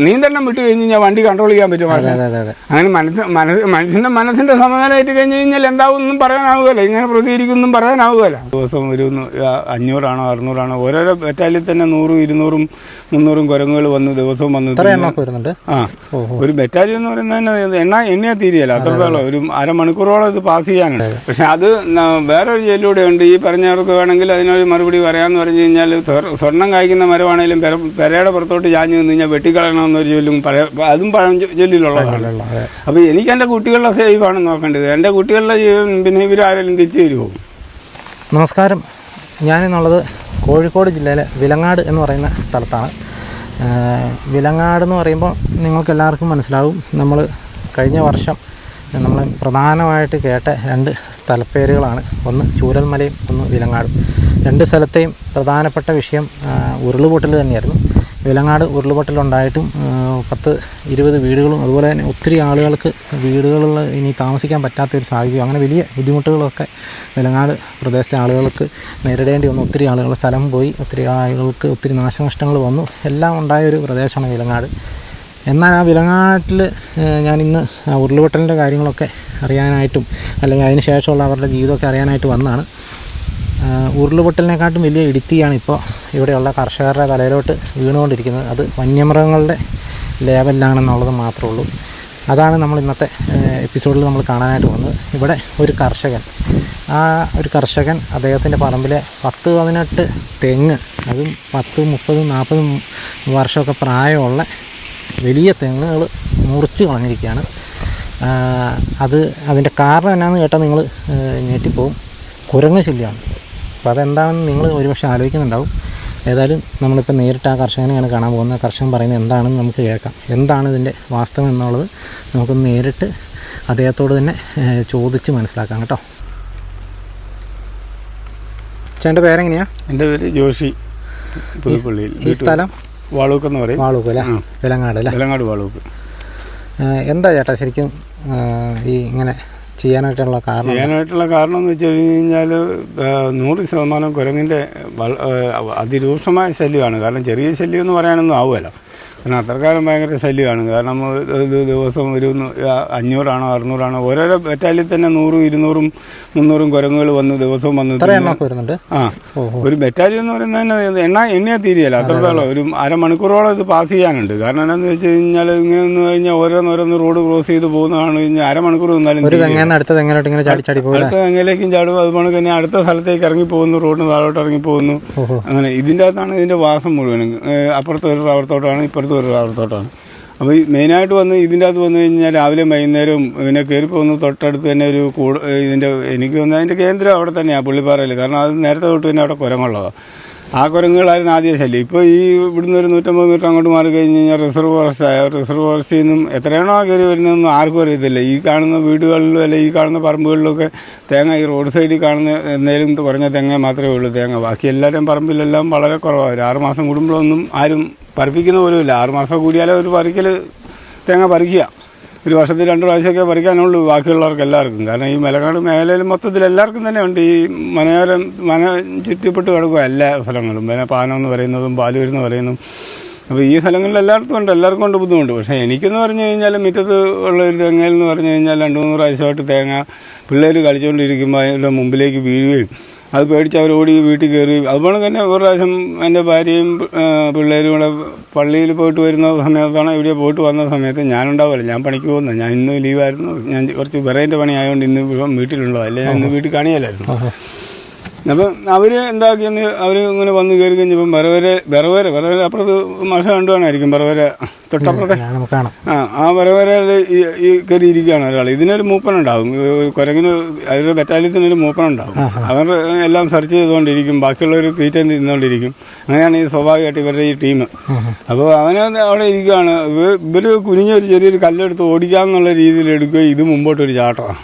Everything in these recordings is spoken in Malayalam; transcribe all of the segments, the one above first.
നീന്തെണ്ണം വിട്ട് കഴിഞ്ഞ് കഴിഞ്ഞാൽ വണ്ടി കൺട്രോൾ ചെയ്യാൻ പറ്റും അതെ അങ്ങനെ മനസ്സ് മനസ്സ് മനുഷ്യന്റെ മനസ്സിന്റെ സമാധാനമായിട്ട് കഴിഞ്ഞ് കഴിഞ്ഞാൽ എന്താവും ഒന്നും പറയാനാവുകയില്ല. ഇങ്ങനെ പ്രതികരിക്കൊന്നും പറയാനാവുകയില്ല. ദിവസം ഒരു അഞ്ഞൂറാണോ അറുന്നൂറാണോ ഓരോരോ ബറ്റാലിൽ തന്നെ നൂറും ഇരുന്നൂറും മുന്നൂറും കുരങ്ങുകൾ വന്ന് ദിവസവും വന്ന് ആ ഒരു ബറ്റാലിയൻ എന്ന് പറയുന്നത് എണ്ണ എണ്ണയാ തീരുകയല്ല അത്രത്തോളം. ഒരു അരമണിക്കൂറോളം ഇത് പാസ് ചെയ്യാനുണ്ട്. പക്ഷെ അത് വേറൊരു ജയിലൂടെ ഉണ്ട്. ഈ പറഞ്ഞവർക്ക് വേണമെങ്കിൽ അതിനൊരു മറുപടി പറയാന്ന് പറഞ്ഞു കഴിഞ്ഞാൽ സ്വർ- സ്വർണം കായ്ക്കുന്ന മരമാണെങ്കിലും പെരയുടെ പുറത്തോട്ട് ചാഞ്ഞു നിന്ന് കഴിഞ്ഞാൽ വെട്ടിക്കളയണമെന്നൊരു ചൊല്ലും പറയാ അതും പഴം ചൊല്ലിലുള്ളതാണ്. അപ്പൊ അപ്പോൾ എനിക്ക് എന്റെ കുട്ടികളുടെ സേഫാണ് നോക്കേണ്ടത്. എന്റെ കുട്ടികളുടെ ജീവൻ പിന്നെ ഇവരാരെങ്കിലും തിരിച്ചു വരുമോ നമസ്കാരം. ഞാനെന്നുള്ളത് കോഴിക്കോട് ജില്ലയിലെ വിലങ്ങാട് എന്ന് പറയുന്ന സ്ഥലത്താണ്. വിലങ്ങാട് എന്ന് പറയുമ്പോൾ നിങ്ങൾക്ക് എല്ലാവർക്കും മനസ്സിലാവും. നമ്മൾ കഴിഞ്ഞ വർഷം നമ്മൾ പ്രധാനമായിട്ട് കേട്ട രണ്ട് സ്ഥലപ്പേരുകളാണ്. ഒന്ന് ചൂരൽമലയും ഒന്ന് വിലങ്ങാടും. രണ്ട് സ്ഥലത്തെയും പ്രധാനപ്പെട്ട വിഷയം ഉരുളുപൊട്ടൽ തന്നെയായിരുന്നു. വിലങ്ങാട് ഉരുൾപൊട്ടലുണ്ടായിട്ടും പത്ത് ഇരുപത് വീടുകളും അതുപോലെ തന്നെ ഒത്തിരി ആളുകൾക്ക് വീടുകളിൽ ഇനി താമസിക്കാൻ പറ്റാത്ത ഒരു സാഹചര്യം. അങ്ങനെ വലിയ ബുദ്ധിമുട്ടുകളൊക്കെ വിലങ്ങാട് പ്രദേശത്തെ ആളുകൾക്ക് നേരിടേണ്ടി വന്നു. ഒത്തിരി ആളുകളുടെ സ്ഥലം പോയി ഒത്തിരി ആളുകൾക്ക് ഒത്തിരി നാശനഷ്ടങ്ങൾ വന്നു. എല്ലാം ഉണ്ടായ ഒരു പ്രദേശമാണ് വിലങ്ങാട്. എന്നാൽ ആ വിലങ്ങാട്ടിൽ ഞാൻ ഇന്ന് ഉരുൾപൊട്ടലിന്റെ കാര്യങ്ങളൊക്കെ അറിയാനായിട്ടും അല്ലെങ്കിൽ അതിന് ശേഷമുള്ള അവരുടെ ജീവിതമൊക്കെ അറിയാനായിട്ട് വന്നതാണ്. ഉരുളുപൊട്ടലിനെക്കാട്ടും വലിയ ഇടുത്തിയാണ് ഇപ്പോൾ ഇവിടെയുള്ള കർഷകരുടെ തലയിലോട്ട് വീണുകൊണ്ടിരിക്കുന്നത്. അത് വന്യമൃഗങ്ങളുടെ ലേവലിലാണെന്നുള്ളത് മാത്രമേ ഉള്ളൂ. അതാണ് നമ്മൾ ഇന്നത്തെ എപ്പിസോഡിൽ നമ്മൾ കാണാനായിട്ട് പോകുന്നത്. ഇവിടെ ഒരു കർഷകൻ. ആ ഒരു കർഷകൻ അദ്ദേഹത്തിന്റെ പറമ്പിലെ പത്ത് പതിനെട്ട് തെങ്ങ് അതും പത്ത് മുപ്പതും നാൽപ്പതും വർഷമൊക്കെ പ്രായമുള്ള വലിയ തെങ്ങുകൾ മുറിച്ച് കളഞ്ഞിരിക്കുകയാണ്. അത് അതിന്റെ കാരണം എന്നാന്ന് കേട്ടാൽ നിങ്ങൾ ഞെട്ടിപ്പോവും. കുരങ്ങ് ശല്യമാണ് അപ്പോൾ അതെന്താണെന്ന് നിങ്ങൾ ഒരുപക്ഷെ ആലോചിക്കുന്നുണ്ടാവും. ഏതായാലും നമ്മളിപ്പോൾ നേരിട്ട് ആ കർഷകനെയാണ് കാണാൻ പോകുന്നത്. കർഷകൻ പറയുന്നത് എന്താണെന്ന് നമുക്ക് കേൾക്കാം. എന്താണ് ഇതിന്റെ വാസ്തവം എന്നുള്ളത് നമുക്ക് നേരിട്ട് അദ്ദേഹത്തോട് തന്നെ ചോദിച്ച് മനസ്സിലാക്കാം കേട്ടോ. ചേട്ടന്റെ പേരെങ്ങനെയാണ് എന്റെ പേര് ജോഷി. ഈ സ്ഥലം? വാളൂക്ക് എന്ന് പറയും. വാളൂക്ക് അല്ലേ. വിലങ്ങാട് അല്ലേ? വിലങ്ങാട് വാളൂക്ക്. എന്താ ചേട്ടാ ശരിക്കും ഈ ഇങ്ങനെ ചെയ്യാനായിട്ടുള്ള കാരണം? ചെയ്യാനായിട്ടുള്ള കാരണം എന്ന് വെച്ച് കഴിഞ്ഞ് കഴിഞ്ഞാൽ നൂറ് ശതമാനം കുരങ്ങിന്റെ അതിരൂക്ഷമായ ശല്യമാണ്. കാരണം ചെറിയ ശല്യം എന്ന് പറയാനൊന്നും ആവുമല്ലോ കാരണം അത്രക്കാലം ഭയങ്കര ശല്യമാണ്. കാരണം ദിവസം ഒരു അഞ്ഞൂറാണോ അറുന്നൂറാണോ ഓരോരോ ബറ്റാലിൽ തന്നെ നൂറും ഇരുന്നൂറും മുന്നൂറും കുരങ്ങുകൾ വന്ന് ദിവസവും വന്ന് ആ. ഒരു ബറ്റാലിയൻ എന്ന് പറയുന്നത് എണ്ണ എണ്ണയാ തീരുകയല്ല അത്രത്തോളം ഒരു അരമണിക്കൂറോളം ഇത് പാസ് ചെയ്യാനുണ്ട്. കാരണം എന്താണെന്ന് വെച്ച് കഴിഞ്ഞാൽ ഇങ്ങനെ നിന്ന് കഴിഞ്ഞാൽ ഓരോന്നോരോന്ന് റോഡ് ക്രോസ് ചെയ്ത് പോകുന്നതാണ്. കഴിഞ്ഞാൽ അരമണിക്കൂർ നിന്നാലും തെങ്ങേന്ന് അടുത്ത തെങ്ങിലേക്കും ചാടും. അതുപോലെ തന്നെ അടുത്ത സ്ഥലത്തേക്ക് ഇറങ്ങി പോകുന്നു റോഡിന് താഴോട്ട് ഇറങ്ങി പോകുന്നു അങ്ങനെ ഇതിന്റെ അകത്താണ് ഇതിന്റെ വാസം മുഴുവനും. അപ്പുറത്തൊരു അപ്പുറത്ത് ഒരു ഇപ്പുറത്ത് ഒരു റബ്ബർത്തോട്ടമാണ് അപ്പോൾ ഈ മെയിനായിട്ട് വന്ന് ഇതിന്റെ അകത്ത് വന്നു കഴിഞ്ഞാൽ രാവിലെ വൈകുന്നേരവും പിന്നെ കയറി പോകുന്ന തൊട്ടടുത്ത് തന്നെ ഒരു കൂട് ഇതിന്റെ എനിക്ക് വന്ന് അതിന്റെ കേന്ദ്രം അവിടെ തന്നെയാണ് പുള്ളിപ്പാറയിൽ കാരണം അത് നേരത്തെ തൊട്ട് തന്നെ അവിടെ കുരങ്ങുള്ളതാണ് ആ കുരങ്ങുകളായിരുന്നു ആദ്യ ശല്യം. ഇപ്പോൾ ഈ ഇവിടുന്ന് ഒരു നൂറ്റമ്പത് മീറ്റർ അങ്ങോട്ട് മാറി കഴിഞ്ഞ് കഴിഞ്ഞാൽ റിസർവ് ഫോറസ്റ്റ് ആയ റിസർവ് ഫോറസ്റ്റിൽ നിന്നും എത്രയാണോ കയറി വരുന്നതെന്നും ആർക്കും അറിയത്തില്ല. ഈ കാണുന്ന വീടുകളിലും അല്ലെ ഈ കാണുന്ന പറമ്പുകളിലൊക്കെ തേങ്ങ ഈ റോഡ് സൈഡിൽ കാണുന്ന എന്തെങ്കിലും കുറഞ്ഞ തേങ്ങ മാത്രമേ ഉള്ളൂ തേങ്ങ. ബാക്കി എല്ലാവരുടെയും പറമ്പിലെല്ലാം വളരെ കുറവാണ്. ആറ് മാസം കൂടുമ്പോഴൊന്നും ആരും പറിപ്പിക്കുന്ന പോലും ആറ് മാസം കൂടിയാലേ ഒരു പറിക്കൽ തേങ്ങ പറിക്കുക. ഒരു വർഷത്തിൽ രണ്ട് പ്രാവശ്യമൊക്കെ പറിക്കാനുള്ളൂ ബാക്കിയുള്ളവർക്ക് എല്ലാവർക്കും. കാരണം ഈ മലകാട് മേഖലയിൽ മൊത്തത്തിൽ എല്ലാവർക്കും തന്നെ ഉണ്ട്. ഈ മനോരം മന ചുറ്റിപ്പെട്ട് കിടക്കുക എല്ലാ ഫലങ്ങളും പിന്നെ പാനം എന്ന് പറയുന്നതും പാലൂർ എന്ന് പറയുന്നതും. അപ്പോൾ ഈ സ്ഥലങ്ങളിൽ എല്ലായിടത്തും ഉണ്ട്. എല്ലാവർക്കും ഉണ്ട് ബുദ്ധിമുട്ട്. പക്ഷേ എനിക്കെന്ന് പറഞ്ഞു കഴിഞ്ഞാൽ മുറ്റത്ത് ഉള്ള ഒരു തെങ്ങയിൽ എന്ന് പറഞ്ഞു കഴിഞ്ഞാൽ രണ്ട് മൂന്ന് പ്രാവശ്യമായിട്ട് തേങ്ങ പിള്ളേർ കളിച്ചുകൊണ്ടിരിക്കുമ്പോൾ അതിന്റെ മുമ്പിലേക്ക് വീഴുകയും അത് പേടിച്ച് അവർ ഓടി വീട്ടിൽ കയറി അതുപോലെ തന്നെ ഒരു പ്രാവശ്യം എന്റെ ഭാര്യയും പിള്ളേരും കൂടെ പള്ളിയിൽ പോയിട്ട് വരുന്ന സമയത്താണ് ഇവിടെ പോയിട്ട് വന്ന സമയത്ത് ഞാനുണ്ടാവില്ല ഞാൻ പണിക്ക് പോകുന്നത് ഞാൻ ഇന്ന് ലീവായിരുന്നു. ഞാൻ കുറച്ച് വെറൈന്റെ പണി ആയതുകൊണ്ട് ഇന്ന് വീട്ടിലുള്ളതല്ലേ വീട്ടിലുള്ളത്. ഞാൻ ഇന്ന് വീട്ടിൽ കാണിയല്ലായിരുന്നു അപ്പം അവർ എന്താക്കിയെന്ന് അവർ ഇങ്ങനെ വന്ന് കയറി കഴിഞ്ഞപ്പം വരവരെ വിറവരെ വിറവരെ അപ്പുറത്ത് മഷ കണ്ടുവാണായിരിക്കും വിറവരെ തൊട്ടപ്പുറത്തെ? ആ ആ വരവരയിൽ ഈ കയറി ഇരിക്കുകയാണ് ഒരാൾ ഇതിനൊരു മൂപ്പനുണ്ടാവും. കുരങ്ങിന് അവരുടെ ബറ്റാലിയത്തിനൊരു മൂപ്പനുണ്ടാവും. അവർ എല്ലാം സെർച്ച് ചെയ്തുകൊണ്ടിരിക്കും. ബാക്കിയുള്ളവർ തീറ്റ തിന്നുകൊണ്ടിരിക്കും. അങ്ങനെയാണ് ഈ സ്വാഭാവികമായിട്ട് ഇവരുടെ ഈ ടീം അപ്പോൾ അവന് അവിടെ ഇരിക്കുകയാണ്. ഇവർ കുനിഞ്ഞൊരു ചെറിയൊരു കല്ലെടുത്ത് ഓടിക്കാമെന്നുള്ള രീതിയിൽ എടുക്കുകയും ഇത് മുമ്പോട്ടൊരു ചാട്ടമാണ്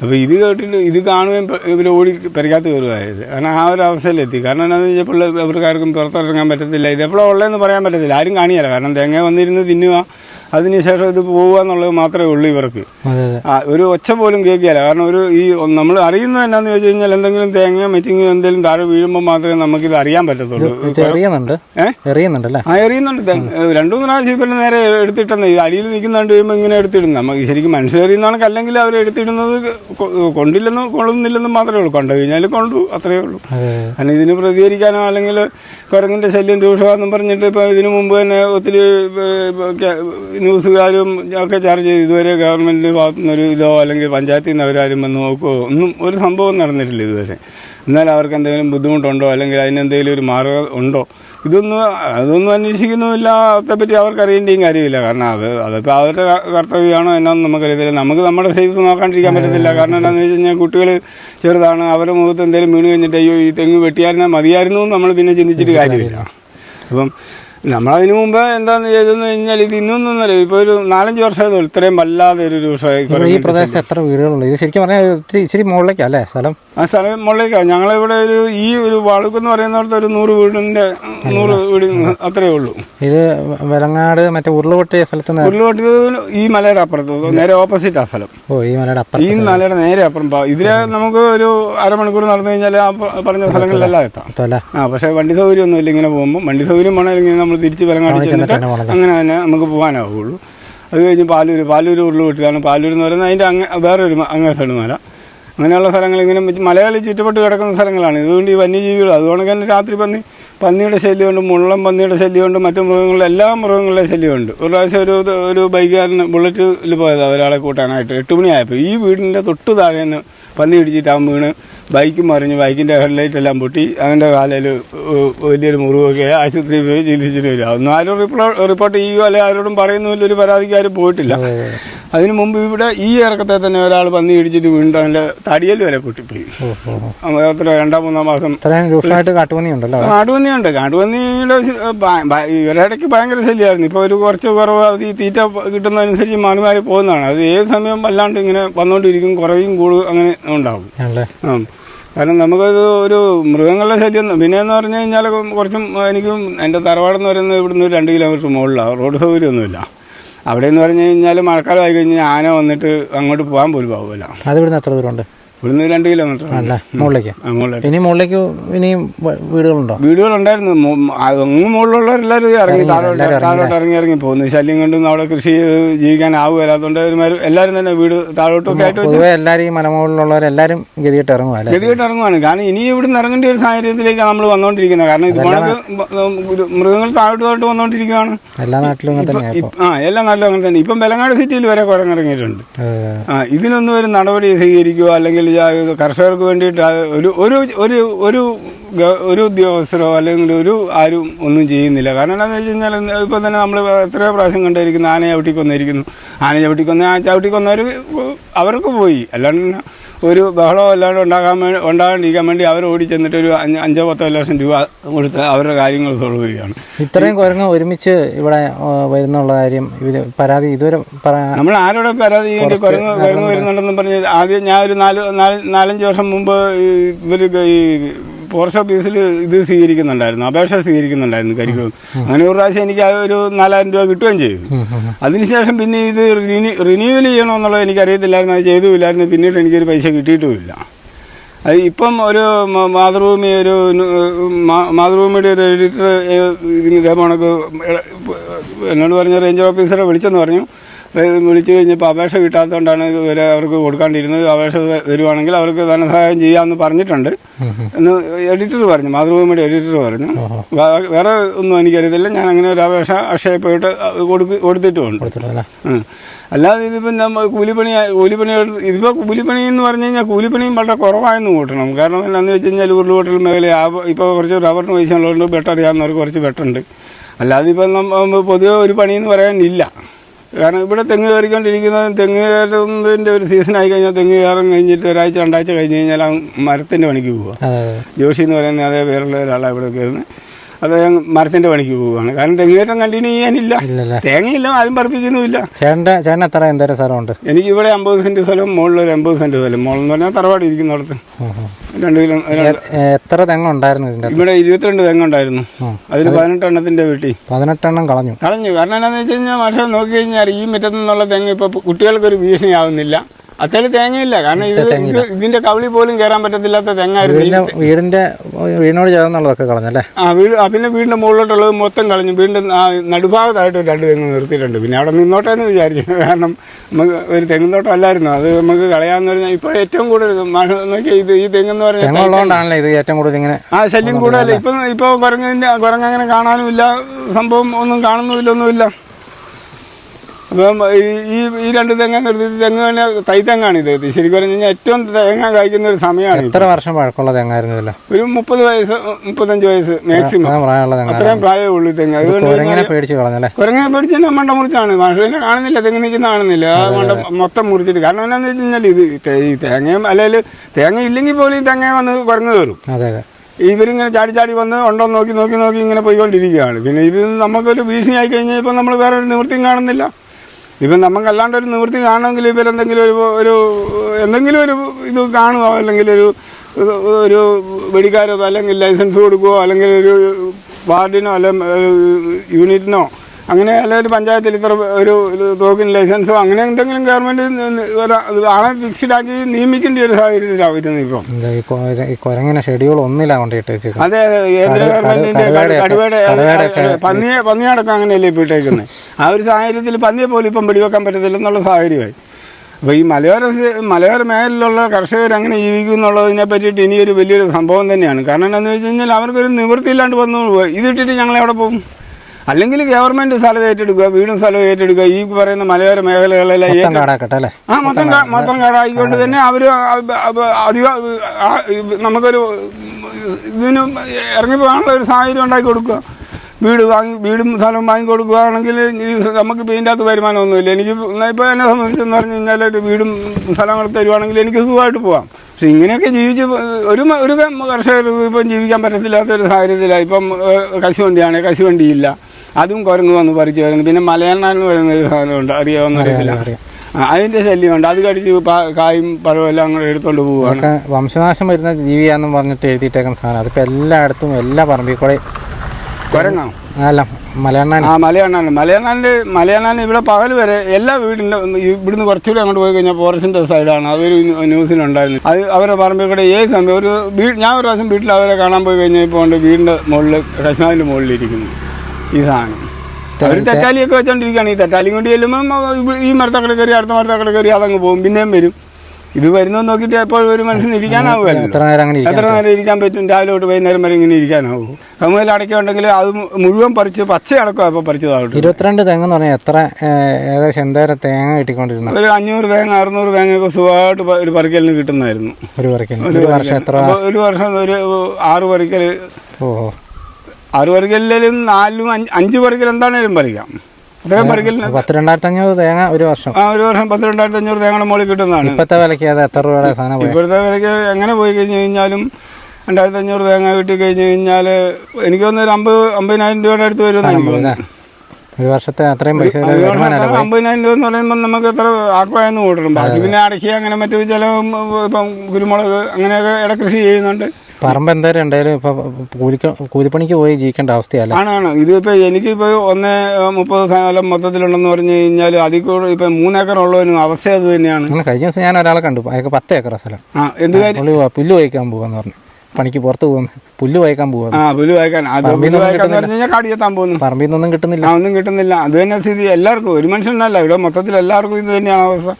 അപ്പോൾ ഇത് കേട്ടിട്ട് ഇത് കാണുകയും ഇവർ ഓടി പെരക്കാത്ത കയറുകയായത് കാരണം ആ ഒരു അവസ്ഥയിലെത്തി. കാരണം എന്താണെന്ന് വെച്ചാൽ പിള്ളേർ ഇവർക്കാർക്കും പുറത്തിറങ്ങാൻ പറ്റത്തില്ല. ഇത് എപ്പോഴാണ് ഉള്ളതെന്ന് പറയാൻ പറ്റത്തില്ല. ആരും കാണിയല്ല കാരണം തേങ്ങ വന്നിരുന്ന് തിന്നുക. അതിനുശേഷം ഇത് പോവുക എന്നുള്ളത് മാത്രമേ ഉള്ളൂ ഇവർക്ക്. ഒരു ഒച്ച പോലും കേൾക്കുകയില്ല. കാരണം ഒരു ഈ നമ്മൾ അറിയുന്നത് എന്നാന്ന് വെച്ച് കഴിഞ്ഞാൽ എന്തെങ്കിലും തേങ്ങയോ മെച്ചിങ്ങോ എന്തെങ്കിലും താഴെ വീഴുമ്പോൾ മാത്രമേ നമുക്ക് ഇത് അറിയാൻ പറ്റത്തുള്ളൂ. എറിയുന്നുണ്ട്. എറിയുന്നുണ്ടല്ലേ ആ എറിയുന്നുണ്ട്. രണ്ടു മൂന്ന് പ്രാവശ്യം ഇപ്പം നേരെ എടുത്തിട്ടെന്ന്. ഇത് അടിയിൽ നിൽക്കുന്നുണ്ട് കഴിയുമ്പോൾ ഇങ്ങനെ എടുത്തിടുന്നു നമുക്ക് ശരിക്കും മനുഷ്യരെറിയുന്നതാണ് അല്ലെങ്കിൽ അവർ എടുത്തിടുന്നത് കൊണ്ടില്ലെന്നും കൊള്ളുന്നില്ലെന്നും മാത്രമേ ഉള്ളൂ. കൊണ്ടു കഴിഞ്ഞാൽ കൊണ്ടു അത്രയേ ഉള്ളൂ. കാരണം ഇതിന് പ്രതികരിക്കാനോ അല്ലെങ്കിൽ കുരങ്ങിന്റെ ശല്യം രൂക്ഷമാണെന്നും പറഞ്ഞിട്ട് ഇപ്പോൾ ഇതിനു മുമ്പ് തന്നെ ഒത്തിരി ന്യൂസുകാരും ഒക്കെ ചർച്ച ചെയ്ത് ഇതുവരെ ഗവൺമെന്റിന്റെ ഭാഗത്തുനിന്നൊരു ഇതോ അല്ലെങ്കിൽ പഞ്ചായത്തിൽ നിന്ന് അവരാരും വന്ന് നോക്കുമോ ഒന്നും ഒരു സംഭവം നടന്നിട്ടില്ല ഇതുവരെ. എന്നാൽ അവർക്ക് എന്തെങ്കിലും ബുദ്ധിമുട്ടുണ്ടോ? അല്ലെങ്കിൽ അതിനെന്തെങ്കിലും ഒരു മാർഗം ഉണ്ടോ? ഇതൊന്നും അതൊന്നും അന്വേഷിക്കുന്നുമില്ല. അതേപ്പറ്റി അവർക്ക് അറിയേണ്ടിയും കാര്യമില്ല. കാരണം അത് അതിപ്പോൾ അവരുടെ കർത്തവ്യമാണോ എന്നാന്ന് നമുക്കറിയത്തില്ല. നമുക്ക് നമ്മുടെ സേഫ് നോക്കാണ്ടിരിക്കാൻ പറ്റത്തില്ല. കാരണം എന്താണെന്ന് വെച്ച് കഴിഞ്ഞാൽ കുട്ടികൾ ചെറുതാണ്. അവരുടെ മുഖത്ത് എന്തെങ്കിലും വീണ് കഴിഞ്ഞിട്ട് അയ്യോ ഈ തെങ്ങ് വെട്ടിയായിരുന്നാൽ മതിയായിരുന്നു എന്ന് നമ്മൾ പിന്നെ ചിന്തിച്ചിട്ട് കാര്യമില്ല. അപ്പം നമ്മളതിന് മുമ്പ് എന്താന്ന് ചെയ്തെന്ന് കഴിഞ്ഞാൽ ഇത് ഇന്നൊന്നും ഇപ്പോൾ ഒരു നാലഞ്ച് വർഷമായതോ ഇത്രയും വല്ലാതെ ഒരു രൂക്ഷമായി ഈ പ്രദേശത്ത് എത്ര വീടുകളുണ്ട്? ഇത് ശരിക്കും പറഞ്ഞാൽ ഒത്തിരി ഇച്ചിരി മുകളിലേക്കാ അല്ലേ സ്ഥലം? ആ സ്ഥലം മുകളിലേക്കാണ് ഞങ്ങളിവിടെ ഒരു ഈ ഒരു വാളുക്കെന്ന് പറയുന്നിടത്ത് ഒരു നൂറ് വീടിന്റെ നൂറ് വീട് അത്രയേ ഉള്ളൂ. ഇത് വെലങ്ങാട് മറ്റേ ഉരുളുപൊട്ടിയ സ്ഥലത്ത് നിന്ന് ഈ മലയുടെ അപ്പുറത്ത് നേരെ ഓപ്പോസിറ്റ് ആ സ്ഥലം. ഓ ഈ മലയുടെ അപ്പുറം ഈ മലയുടെ നേരെ അപ്പുറം. ഇതിലെ നമുക്ക് ഒരു അരമണിക്കൂർ നടന്നു കഴിഞ്ഞാൽ ആ പറഞ്ഞ സ്ഥലങ്ങളിലെല്ലാം എത്താം. ആ പക്ഷേ വണ്ടി സൗകര്യം ഒന്നുമില്ല ഇങ്ങനെ പോകുമ്പോൾ വണ്ടി സൗകര്യം പോകണമെങ്കിൽ ഇങ്ങനെ നമ്മൾ തിരിച്ച് വിലങ്ങാടി ചെന്നിട്ട് അങ്ങനെ തന്നെ നമുക്ക് പോകാനാവുള്ളൂ അത് കഴിഞ്ഞ് പാലൂർ പാലൂർ ഉരുൾ വെട്ടിയതാണ് പാലൂർ എന്ന് പറയുന്നത് അതിന്റെ അങ്ങ് വേറൊരു അങ്ങേ സൈഡ് മല. അങ്ങനെയുള്ള സ്ഥലങ്ങൾ ഇങ്ങനെ മലയാളി ചുറ്റപ്പെട്ട് കിടക്കുന്ന സ്ഥലങ്ങളാണ്. ഇതുകൊണ്ട് ഈ വന്യജീവികൾ അതുകൊണ്ട് തന്നെ രാത്രി പന്നി പന്നിയുടെ ശല്യമുണ്ട് മുള്ളം പന്നിയുടെ ശല്യമുണ്ട് മറ്റു മൃഗങ്ങളുടെ എല്ലാ മൃഗങ്ങളുടെ ശല്യമുണ്ട്. ഒരു പ്രാവശ്യം ഒരു ഒരു ബൈക്കുകാരന് ബുള്ളറ്റിൽ പോയതാണ് ഒരാളെ കൂട്ടാനായിട്ട്. എട്ട് മണിയായപ്പോൾ ഈ വീടിന്റെ തൊട്ട് താഴെ നിന്ന് പന്നി ഇടിച്ചിട്ട് അവൻ വീണ്. ബൈക്ക് മറിഞ്ഞ് ബൈക്കിന്റെ ഹെഡ്ലൈറ്റ് എല്ലാം പൊട്ടി. അവന്റെ കാലയിൽ വലിയൊരു മുറിവൊക്കെ ആശുപത്രിയിൽ പോയി ചികിത്സിച്ചിട്ട് വരിക. ഒന്നും ആരും റിപ്പോർട്ട് റിപ്പോർട്ട് ചെയ്യുകയോ അല്ലെങ്കിൽ ആരോടും പറയുന്നില്ല ഒരു പരാതിക്ക് ആരും പോയിട്ടില്ല അതിനു മുമ്പ് ഇവിടെ ഈ ഇറക്കത്തെ തന്നെ ഒരാൾ പന്നി ഇടിച്ചിട്ട് വീണ്ടും അവന്റെ തടിയൽ വരെ പൊട്ടിപ്പോയി. അത്ര. എത്ര രണ്ടാം മൂന്നാം മാസം കാട്ടുപന്നിയുണ്ടല്ലോ കാട്ടുപന്നിയുണ്ട്. കാട്ടുപന്നിയുടെ ഇവരിടയ്ക്ക് ഭയങ്കര ശല്യമായിരുന്നു. ഇപ്പോൾ ഒരു കുറച്ച് കുറവ് അത് ഈ തീറ്റ കിട്ടുന്നതനുസരിച്ച് മാറി മാറി പോകുന്നതാണ്. അത് ഏത് സമയം വല്ലാണ്ട് ഇങ്ങനെ വന്നുകൊണ്ടിരിക്കും കുറയും കൂടും അങ്ങനെ ആ കാരണം നമുക്കത് ഒരു മൃഗങ്ങളുടെ ശല്യം പിന്നെ എന്ന് പറഞ്ഞു കഴിഞ്ഞാൽ കുറച്ചും എനിക്കും എന്റെ തറവാടെന്ന് പറയുന്നത് ഇവിടുന്ന് ഒരു രണ്ട് കിലോമീറ്റർ മുകളിലാണ് റോഡ് സൗകര്യമൊന്നുമില്ല. അവിടെ എന്ന് പറഞ്ഞു കഴിഞ്ഞാൽ മഴക്കാലമായി കഴിഞ്ഞാൽ ആന വന്നിട്ട് അങ്ങോട്ട് പോകാൻ പോലും ആവില്ല അത് ഇവിടുന്ന് എത്ര ദൂരമുണ്ട്? ഇവിടുന്ന് രണ്ട് കിലോമീറ്റർ അല്ലേ മുകളിലേക്ക്. അങ്ങോട്ട് ഇനി മുകളിലേക്ക് ഇനി വീടുകളുണ്ടോ? വീടുകളുണ്ടായിരുന്നു. അങ്ങ് മുകളിലുള്ളവരെല്ലാവരും ഇറങ്ങി താഴോട്ട് താഴോട്ട് ഇറങ്ങി ഇറങ്ങി പോകുന്നു. ശല്യം കൊണ്ടും അവിടെ കൃഷി ജീവിക്കാൻ ഒരുമാതിരി എല്ലാവരും തന്നെ വീട് താഴോട്ടൊക്കെ ആയിട്ട് പൊതുവെ എല്ലാവരും ഈ മലമുകളിലുള്ളവരെല്ലാവരും ഗതിയിട്ട് ഇറങ്ങുക ഗതികെട്ട് ഇറങ്ങുവാണ്. കാരണം ഇനി ഇവിടുന്ന് ഇറങ്ങേണ്ട ഒരു സാഹചര്യത്തിലേക്കാണ് നമ്മൾ വന്നുകൊണ്ടിരിക്കുന്നത് കാരണം ഇത് മൃഗങ്ങൾ താഴോട്ട് താഴോട്ട് വന്നുകൊണ്ടിരിക്കുകയാണ് എല്ലാ നാട്ടിലും ആ എല്ലാ നാട്ടിലും അങ്ങനെ തന്നെ. ഇപ്പം ബലങ്ങാട് സിറ്റിയിൽ വരെ കുരങ്ങിറങ്ങിയിട്ടുണ്ട് ഇതിനൊന്നും ഒരു നടപടി സ്വീകരിക്കുകയോ അല്ലെങ്കിൽ കർഷകർക്ക് വേണ്ടിയിട്ട് ഒരു ഒരു ഒരു ഒരു ഒരു ഉദ്യോഗസ്ഥരോ അല്ലെങ്കിൽ ഒരു ആരും ഒന്നും ചെയ്യുന്നില്ല. കാരണം എന്താണെന്ന് വെച്ച് കഴിഞ്ഞാൽ ഇപ്പം തന്നെ നമ്മൾ എത്രയോ പ്രാവശ്യം കണ്ടിരിക്കുന്നു ആനയെ ചവിട്ടിക്കൊന്നിരിക്കുന്നു. ആന ചവിട്ടിക്കൊന്ന ആ ചവിട്ടിക്കൊന്നവർ അവർക്ക് പോയി. അല്ലാണ്ട് ഒരു ബഹളം അല്ലാണ്ട് ഉണ്ടാകാൻ വേണ്ടി ഉണ്ടാകാണ്ടിരിക്കാൻ വേണ്ടി അവർ ഓടി ചെന്നിട്ട് ഒരു അഞ്ച് അഞ്ചോ പത്തോ ലക്ഷം രൂപ കൊടുത്ത് അവരുടെ കാര്യങ്ങൾ സോൾവ് ചെയ്യുകയാണ് ഇത്രയും കുരങ്ങ് ഒരുമിച്ച് ഇവിടെ വരുന്ന വരുന്നുള്ള കാര്യം ഇവർ പരാതി ഇതുവരെ നമ്മൾ ആരോടെ പരാതി ചെയ്യേണ്ടി കുരങ്ങ് കുരങ്ങ് വരുന്നുണ്ടെന്ന് പറഞ്ഞ് ആദ്യം ഞാൻ ഒരു നാല് നാല് നാലഞ്ച് വർഷം മുമ്പ് ഇവർ ഈ ഫോറസ്റ്റ് ഓഫീസിൽ ഇത് സ്വീകരിക്കുന്നുണ്ടായിരുന്നു. അപേക്ഷ സ്വീകരിക്കുന്നുണ്ടായിരുന്നു കരിക്കും. അങ്ങനെ ഒരു പ്രാവശ്യം എനിക്ക് ആ ഒരു നാലായിരം രൂപ കിട്ടുകയും ചെയ്തു. അതിനുശേഷം പിന്നെ ഇത് റിനി റിന്യൂവൽ ചെയ്യണമെന്നുള്ളത് എനിക്കറിയത്തില്ലായിരുന്നു. അത് ചെയ്തുമില്ലായിരുന്നു. പിന്നീട് എനിക്കൊരു പൈസ കിട്ടിയിട്ടുമില്ല. അത് ഇപ്പം ഒരു മാതൃഭൂമി ഒരു മാതൃഭൂമിയുടെ ഒരു എഡിറ്റർ ഇതേ കണക്ക് എന്നോട് പറഞ്ഞ റേഞ്ചർ ഓഫീസറെ വിളിച്ചെന്ന് പറഞ്ഞു. വിളിച്ചു കഴിഞ്ഞപ്പോൾ അപേക്ഷ കിട്ടാത്തതുകൊണ്ടാണ് ഇതുവരെ അവർക്ക് കൊടുക്കാണ്ടിരുന്നത്. അപേക്ഷ വരുവാണെങ്കിൽ അവർക്ക് ധനസഹായം ചെയ്യാമെന്ന് പറഞ്ഞിട്ടുണ്ട്. എന്ന് എഡിറ്റർ പറഞ്ഞു. മാതൃഭൂമിയുടെ എഡിറ്റർ പറഞ്ഞു. വേറെ ഒന്നും എനിക്കറിയത്തില്ല. ഞാൻ അങ്ങനെ ഒരു അപേക്ഷ അക്ഷയ പോയിട്ട് കൊടുക്ക കൊടുത്തിട്ടുമുണ്ട്. അല്ലാതെ ഇതിപ്പം നമ്മൾ കൂലിപ്പണി കൂലിപ്പണി ഇതിപ്പോൾ കൂലിപ്പണി എന്ന് പറഞ്ഞു കഴിഞ്ഞാൽ കൂലിപ്പണിയും വളരെ കുറവായെന്ന് കൂട്ടണം. കാരണം എന്താണെന്ന് വെച്ച് കഴിഞ്ഞാൽ ഉരുളുപൊട്ടൽ മേഖല ഇപ്പോൾ കുറച്ച് റബ്ബറിന് പൈസ ഉള്ളതുകൊണ്ട് ബെട്ടറിയാവുന്നവർക്ക് കുറച്ച് ബെട്ടുണ്ട് അല്ലാതെ ഇപ്പം നമ്മൾ പൊതുവെ ഒരു പണിയെന്ന് പറയാനില്ല. കാരണം ഇവിടെ തെങ്ങ് കയറിക്കൊണ്ടിരിക്കുന്നത് തെങ്ങ് കയറുന്നതിന്റെ ഒരു സീസൺ ആയി കഴിഞ്ഞാൽ തെങ്ങ് കയറാൻ കഴിഞ്ഞിട്ട് ഒരാഴ്ച രണ്ടാഴ്ച കഴിഞ്ഞ് കഴിഞ്ഞാൽ ആ മരത്തിന്റെ പണിക്ക് പോവുക ജോഷി എന്ന് പറയുന്ന അതേ പേരുള്ള ഒരാളാണ് ഇവിടെ കയറുന്നത്. അത് മരത്തിന്റെ പണിക്ക് പോവുകയാണ്. കാരണം തെങ്ങേറ്റം കണ്ടിന്യൂ ചെയ്യാനില്ല ഇല്ലല്ലേ? തേങ്ങയില്ല ആരും പറപ്പിക്കുന്നുമില്ല. ചേട്ടന്റെ ചേട്ടൻ എത്ര എന്തോരം സ്ഥലമുണ്ട്? എനിക്ക് ഇവിടെ അമ്പത് സെന്റ് സ്ഥലം മുകളിൽ ഒരു എൺപത് സെന്റ് സ്ഥലം മുകളിൽ എന്ന് പറഞ്ഞാൽ തറവാട് ഇരിക്കുന്നിടത്ത്. രണ്ട് കിലോ രണ്ട് എത്ര തെങ്ങ് ഉണ്ടായിരുന്നു ഇതിന്റെ ഇവിടെ ഇരുപത്തിരണ്ട് തെങ്ങുണ്ടായിരുന്നു. അതിൽ പതിനെട്ടെണ്ണത്തിന്റെ വീട്ടിൽ പതിനെട്ടെണ്ണം കളഞ്ഞു. കളഞ്ഞു. കാരണം എന്താണെന്ന് വെച്ച് കഴിഞ്ഞാൽ മനുഷ്യൻ നോക്കി കഴിഞ്ഞാൽ ഈ മുറ്റത്തു നിന്നുള്ള തെങ്ങ് ഇപ്പോൾ കുട്ടികൾക്കൊരു ഭീഷണിയാവുന്നില്ല. അത്രയും തേങ്ങയില്ല. കാരണം ഇത് ഇത് ഇതിന്റെ കവിളി പോലും കയറാൻ പറ്റത്തില്ലാത്ത തേങ്ങ വീടിന്റെ വീടിനോട് ചേർന്നുള്ളതൊക്കെ കളഞ്ഞല്ലേ? ആ വീട് പിന്നെ വീടിന്റെ മുകളിലോട്ടുള്ളത് മൊത്തം കളഞ്ഞു. വീടിന്റെ നടുഭാഗത്തായിട്ട് രണ്ട് തെങ്ങ് നിർത്തിയിട്ടുണ്ട്. പിന്നെ അവിടെ നിന്നോട്ടെ എന്ന് വിചാരിച്ചു കാരണം നമുക്ക് ഒരു തെങ്ങുന്തോട്ടം അല്ലായിരുന്നു. അത് നമുക്ക് കളയാന്ന് പറഞ്ഞാൽ ഇപ്പോൾ ഏറ്റവും കൂടുതൽ നോക്കിയാൽ ഇത് ഈ തെങ്ങെന്ന് പറഞ്ഞാൽ ഇത് ഏറ്റവും കൂടുതൽ ഇങ്ങനെ ആ ശല്യം കൂടുതൽ ഇപ്പം ഇപ്പോൾ കുരങ്ങിന്റെ കുരങ്ങ് അങ്ങനെ കാണാനുമില്ല സംഭവം ഒന്നും കാണുന്നുമില്ല ഒന്നുമില്ല. അപ്പം ഈ- ഈ രണ്ട് തെങ്ങ് നിർത്തി തെങ്ങ് തന്നെ തൈ തെങ്ങാണ് ഇത്. ശരിക്കും പറഞ്ഞു കഴിഞ്ഞാൽ ഏറ്റവും തേങ്ങ കഴിക്കുന്ന ഒരു സമയമാണ് ഇത്ര എത്ര വർഷം പഴക്കമുള്ള തെങ്ങായിരുന്നു ഇതല്ലോ? ഒരു മുപ്പത് വയസ്സ് മുപ്പത്തഞ്ച് വയസ്സ് മാക്സിമം അത്രയും പ്രായമേ ഉള്ളൂ തെങ്ങ്. അതുകൊണ്ട് കുരങ്ങനെ പേടിച്ച് കളഞ്ഞല്ലേ കുരങ്ങെ പിടിച്ച് തന്നെ മണ്ട മുറിച്ചാണ് മനുഷ്യനെ കാണുന്നില്ല തെങ്ങ് നിൽക്കുന്ന കാണുന്നില്ല. ആ മണ്ട മൊത്തം മുറിച്ചിട്ട്. കാരണം എന്താണെന്ന് വെച്ച് കഴിഞ്ഞാൽ ഇത് ഈ തേങ്ങയും അല്ലെങ്കിൽ തേങ്ങ ഇല്ലെങ്കിൽ പോലും ഈ തേങ്ങ വന്ന് കുരങ്ങ് കയറും. അതെ അതെ. ഇവരിങ്ങനെ ചാടി ചാടി വന്ന് ഉണ്ടോ നോക്കി നോക്കി നോക്കി ഇങ്ങനെ പോയിക്കൊണ്ടിരിക്കുകയാണ്. പിന്നെ ഇത് നമുക്കൊരു ഭീഷണിയായി കഴിഞ്ഞാൽ ഇപ്പം നമ്മൾ വേറെ ഒരു നിവൃത്തിയും കാണുന്നില്ല. ഇപ്പം നമുക്കല്ലാണ്ട് ഒരു നിവൃത്തി കാണുമെങ്കിൽ ഇവരെന്തെങ്കിലും ഒരു ഒരു എന്തെങ്കിലും ഒരു ഇത് കാണുമോ അല്ലെങ്കിൽ ഒരു ഒരു വെടിക്കാരോ അല്ലെങ്കിൽ ലൈസൻസ് കൊടുക്കുകയോ അല്ലെങ്കിൽ ഒരു വാർഡിനോ അല്ലെങ്കിൽ യൂണിറ്റിനോ അങ്ങനെ അല്ലെങ്കിൽ ഒരു പഞ്ചായത്തിൽ ഇത്ര ഒരു തോക്കിന് ലൈസൻസോ അങ്ങനെ എന്തെങ്കിലും ഗവൺമെന്റ് ആളെ ഫിക്സ്ഡ് ആക്കി നിയമിക്കേണ്ട ഒരു സാഹചര്യത്തിലാവുന്നത് ഇപ്പൊ. ഈ ഷെഡ്യൂൾ ഒന്നിലാണ് കൊണ്ടിട്ട് അതെ അതെ കേന്ദ്ര ഗവൺമെന്റിന്റെ കടുവയുടെ- പന്നിയെ പന്നിയടക്കം അങ്ങനെയല്ലേ ഇപ്പൊ ഇട്ടേക്കുന്നത് ആ ഒരു സാഹചര്യത്തിൽ പന്നിയെ പോലും ഇപ്പം പിടിവെക്കാൻ പറ്റത്തില്ല എന്നുള്ള സാഹചര്യമായി. അപ്പോൾ ഈ മലയോര മലയോര മേഖലയിലുള്ള കർഷകർ അങ്ങനെ ജീവിക്കും എന്നുള്ളതിനെ പറ്റിയിട്ട് ഇനിയൊരു വലിയൊരു സംഭവം തന്നെയാണ്. കാരണം എന്താണെന്ന് വെച്ച് കഴിഞ്ഞാൽ അവർക്കൊരു നിവൃത്തിയില്ലാണ്ട് വന്നു. ഇതിട്ടിട്ട് ഞങ്ങൾ എവിടെ പോകും? അല്ലെങ്കിൽ ഗവൺമെന്റ് സ്ഥലം ഏറ്റെടുക്കുക വീടും സ്ഥലവും ഏറ്റെടുക്കുക ഈ പറയുന്ന മലയോര മേഖലകളെല്ലാം ആ മൊത്തം മൊത്തം കാടായിക്കൊണ്ട് തന്നെ അവർ അധിക നമുക്കൊരു ഇതിന് ഇറങ്ങിപ്പോകാനുള്ള ഒരു സാഹചര്യം ഉണ്ടാക്കി കൊടുക്കുക. വീട് വാങ്ങി വീടും സ്ഥലവും വാങ്ങി കൊടുക്കുകയാണെങ്കിൽ നമുക്ക് ഇതിന്റെ അകത്ത് വരുമാനമൊന്നുമില്ല. എനിക്ക് ഇപ്പോൾ എന്നെ സംബന്ധിച്ചെന്ന് പറഞ്ഞു കഴിഞ്ഞാൽ ഒരു വീടും സ്ഥലങ്ങൾ തരുവാണെങ്കിൽ എനിക്ക് സുഖമായിട്ട് പോകാം പക്ഷെ ഇങ്ങനെയൊക്കെ ജീവിച്ച് ഒരു ഒരു കർഷകർ ഇപ്പം ജീവിക്കാൻ പറ്റത്തില്ലാത്ത ഒരു സാഹചര്യത്തിലാണ് ഇപ്പം കശുവണ്ടിയാണ്. കശുവണ്ടിയില്ല. അതും കുരങ്ങ് വന്ന് പറിച്ചു വരുന്നു. പിന്നെ മലയണ്ണാന്ന് പറയുന്ന ഒരു സാധനമുണ്ട്. അറിയാവുന്ന അറിയത്തില്ല. അറിയാം. ആ, അതിന്റെ ശല്യമുണ്ട്. അത് കടിച്ച് കായും പഴവും എല്ലാം അങ്ങോട്ട് എടുത്തോണ്ട് പോവുകയാണ് വംശനാശം വരുന്ന ജീവിയാന്നും പറഞ്ഞിട്ട് എഴുതിയിട്ടേക്കുന്ന സാധനം. അതിപ്പോ എല്ലായിടത്തും എല്ലാ പറമ്പിൽ കൂടെ കുരങ്ങോ? അല്ല മലയണ്ണാൻ ആ മലയണ്ണാണ് മലയണ്ണാന്റെ മലയണ്ണാൻ ഇവിടെ പകൽ വരെ എല്ലാ വീടിന്റെ ഇവിടുന്ന് കുറച്ചുകൂടി അങ്ങോട്ട് പോയി കഴിഞ്ഞാൽ ഫോറസ്റ്റിന്റെ സൈഡാണ്. അതൊരു ന്യൂസിനുണ്ടായിരുന്നു ന്യൂസിലുണ്ടായിരുന്നു. അത് അവരെ പറമ്പിൽ കൂടെ ഏത് സമയം ഒരു വീട് ഞാൻ ഒരു പ്രാവശ്യം വീട്ടിൽ അവരെ കാണാൻ പോയി കഴിഞ്ഞപ്പോൾ ഇപ്പോൾ വീടിന്റെ മുകളിൽ കശ്മാവിന്റെ മുകളിലിരിക്കുന്നു. ഈ സാധനം. അവർ തെറ്റാലിയൊക്കെ വെച്ചോണ്ടിരിക്കുകയാണ് ഈ തെറ്റാലി കൊണ്ട് ചെല്ലുമ്പോൾ ഈ മരത്തക്കട കയറി അടുത്ത മരത്തക്കട കയറി അതങ്ങ് പോകും. പിന്നെയും വരും. ഇത് വരുന്നത് നോക്കിയിട്ട് എപ്പോഴും ഒരു മനുഷ്യന് ഇരിക്കാനാവുമല്ലോ എത്ര നേരം ഇരിക്കാൻ പറ്റും? രാവിലെ തൊട്ട് വൈകുന്നേരം വരെ ഇങ്ങനെ ഇരിക്കാനാവും. കമുകയിൽ അടയ്ക്കുണ്ടെങ്കിൽ അത് മുഴുവൻ പറിച്ച് പച്ച അടക്കം അപ്പോൾ പറിച്ചതാവട്ടെ ഇരുപത്തിരണ്ട് തേങ്ങ എന്ന് പറഞ്ഞാൽ എത്ര ഏകദേശം എന്തോരം തേങ്ങ കിട്ടിക്കൊണ്ടിരുന്നത്? ഒരു അഞ്ഞൂറ് തേങ്ങ അറുന്നൂറ് തേങ്ങയൊക്കെ സുഖമായിട്ട് ഒരു പറിക്കലിന് കിട്ടുന്നതായിരുന്നു. ഒരു പറിക്കൽ ഒരു വർഷം എത്ര ഒരു വർഷം ഒരു ആറ് പറിക്കൽ ഓ. ആറ് പറിക്കലിലും നാലും അഞ്ച് പറിക്കൽ എന്താണേലും പറിക്കാം. അത്രയും പറിക്കലിന് പത്ത് രണ്ടായിരത്തി അഞ്ഞൂറ് തേങ്ങ ഒരു വർഷം. ആ ഒരു വർഷം പത്ത് രണ്ടായിരത്തി അഞ്ഞൂറ് തേങ്ങയുടെ മുകളിൽ കിട്ടുന്നതാണ്. ഇപ്പോഴത്തെ വിലയ്ക്ക് അത് എത്ര രൂപയുടെ സാധനം ഇപ്പോഴത്തെ വിലയ്ക്ക് എങ്ങനെ പോയി കഴിഞ്ഞ് കഴിഞ്ഞാലും രണ്ടായിരത്തി അഞ്ഞൂറ് തേങ്ങ കിട്ടി കഴിഞ്ഞ് കഴിഞ്ഞാൽ എനിക്ക് തോന്നുന്നു ഒരു അമ്പത് അമ്പതിനായിരം രൂപയുടെ അടുത്ത് വരുമെന്ന് എനിക്ക് തോന്നുന്നു ഒരു വർഷത്തെ അത്രയും പൈസ അമ്പതിനായിരം രൂപ എന്ന് പറയുമ്പോൾ നമുക്ക് എത്ര ആക്കുവായെന്ന് കൂട്ടണം. ബാക്കി പിന്നെ അടക്കി അങ്ങനെ മറ്റു ചില ഇപ്പം കുരുമുളക് അങ്ങനെയൊക്കെ ഇടകൃഷി ചെയ്യുന്നുണ്ട്. പറമ്പ് എന്തായാലും ഉണ്ടായാലും ഇപ്പൊ കൂലിക്ക് കൂലിപ്പണിക്ക് പോയി ജീവിക്കേണ്ട അവസ്ഥയല്ല. ആണാണ് ഇതിപ്പോ എനിക്കിപ്പോ ഒന്ന് മുപ്പത് സ്ഥലം മൊത്തത്തിലുണ്ടെന്ന് പറഞ്ഞു കഴിഞ്ഞാൽ അതിൽ കൂടെ ഇപ്പൊ മൂന്നേക്കർ ഉള്ളതിനും അവസ്ഥ അത് തന്നെയാണ്. കഴിഞ്ഞ ദിവസം ഞാൻ ഒരാളെ കണ്ടു. അയാൾക്ക് പത്ത് ഏക്കർ സ്ഥലം. എന്ത് കാര്യം? പുല്ല് വഹിക്കാൻ പോവാന്ന് പറഞ്ഞു. പണിക്ക് പുറത്ത് പോകുന്നു പുല്ല് വായിക്കാൻ പോകുന്നു പറമ്പിൽ നിന്നൊന്നും കിട്ടുന്നില്ല. ഒന്നും കിട്ടുന്നില്ല. അത് തന്നെ സ്ഥിതി. എല്ലാവർക്കും ഒരു മനുഷ്യനല്ല. ഇവിടെ മൊത്തത്തിൽ എല്ലാവർക്കും ഇത് തന്നെയാണ് അവസ്ഥ.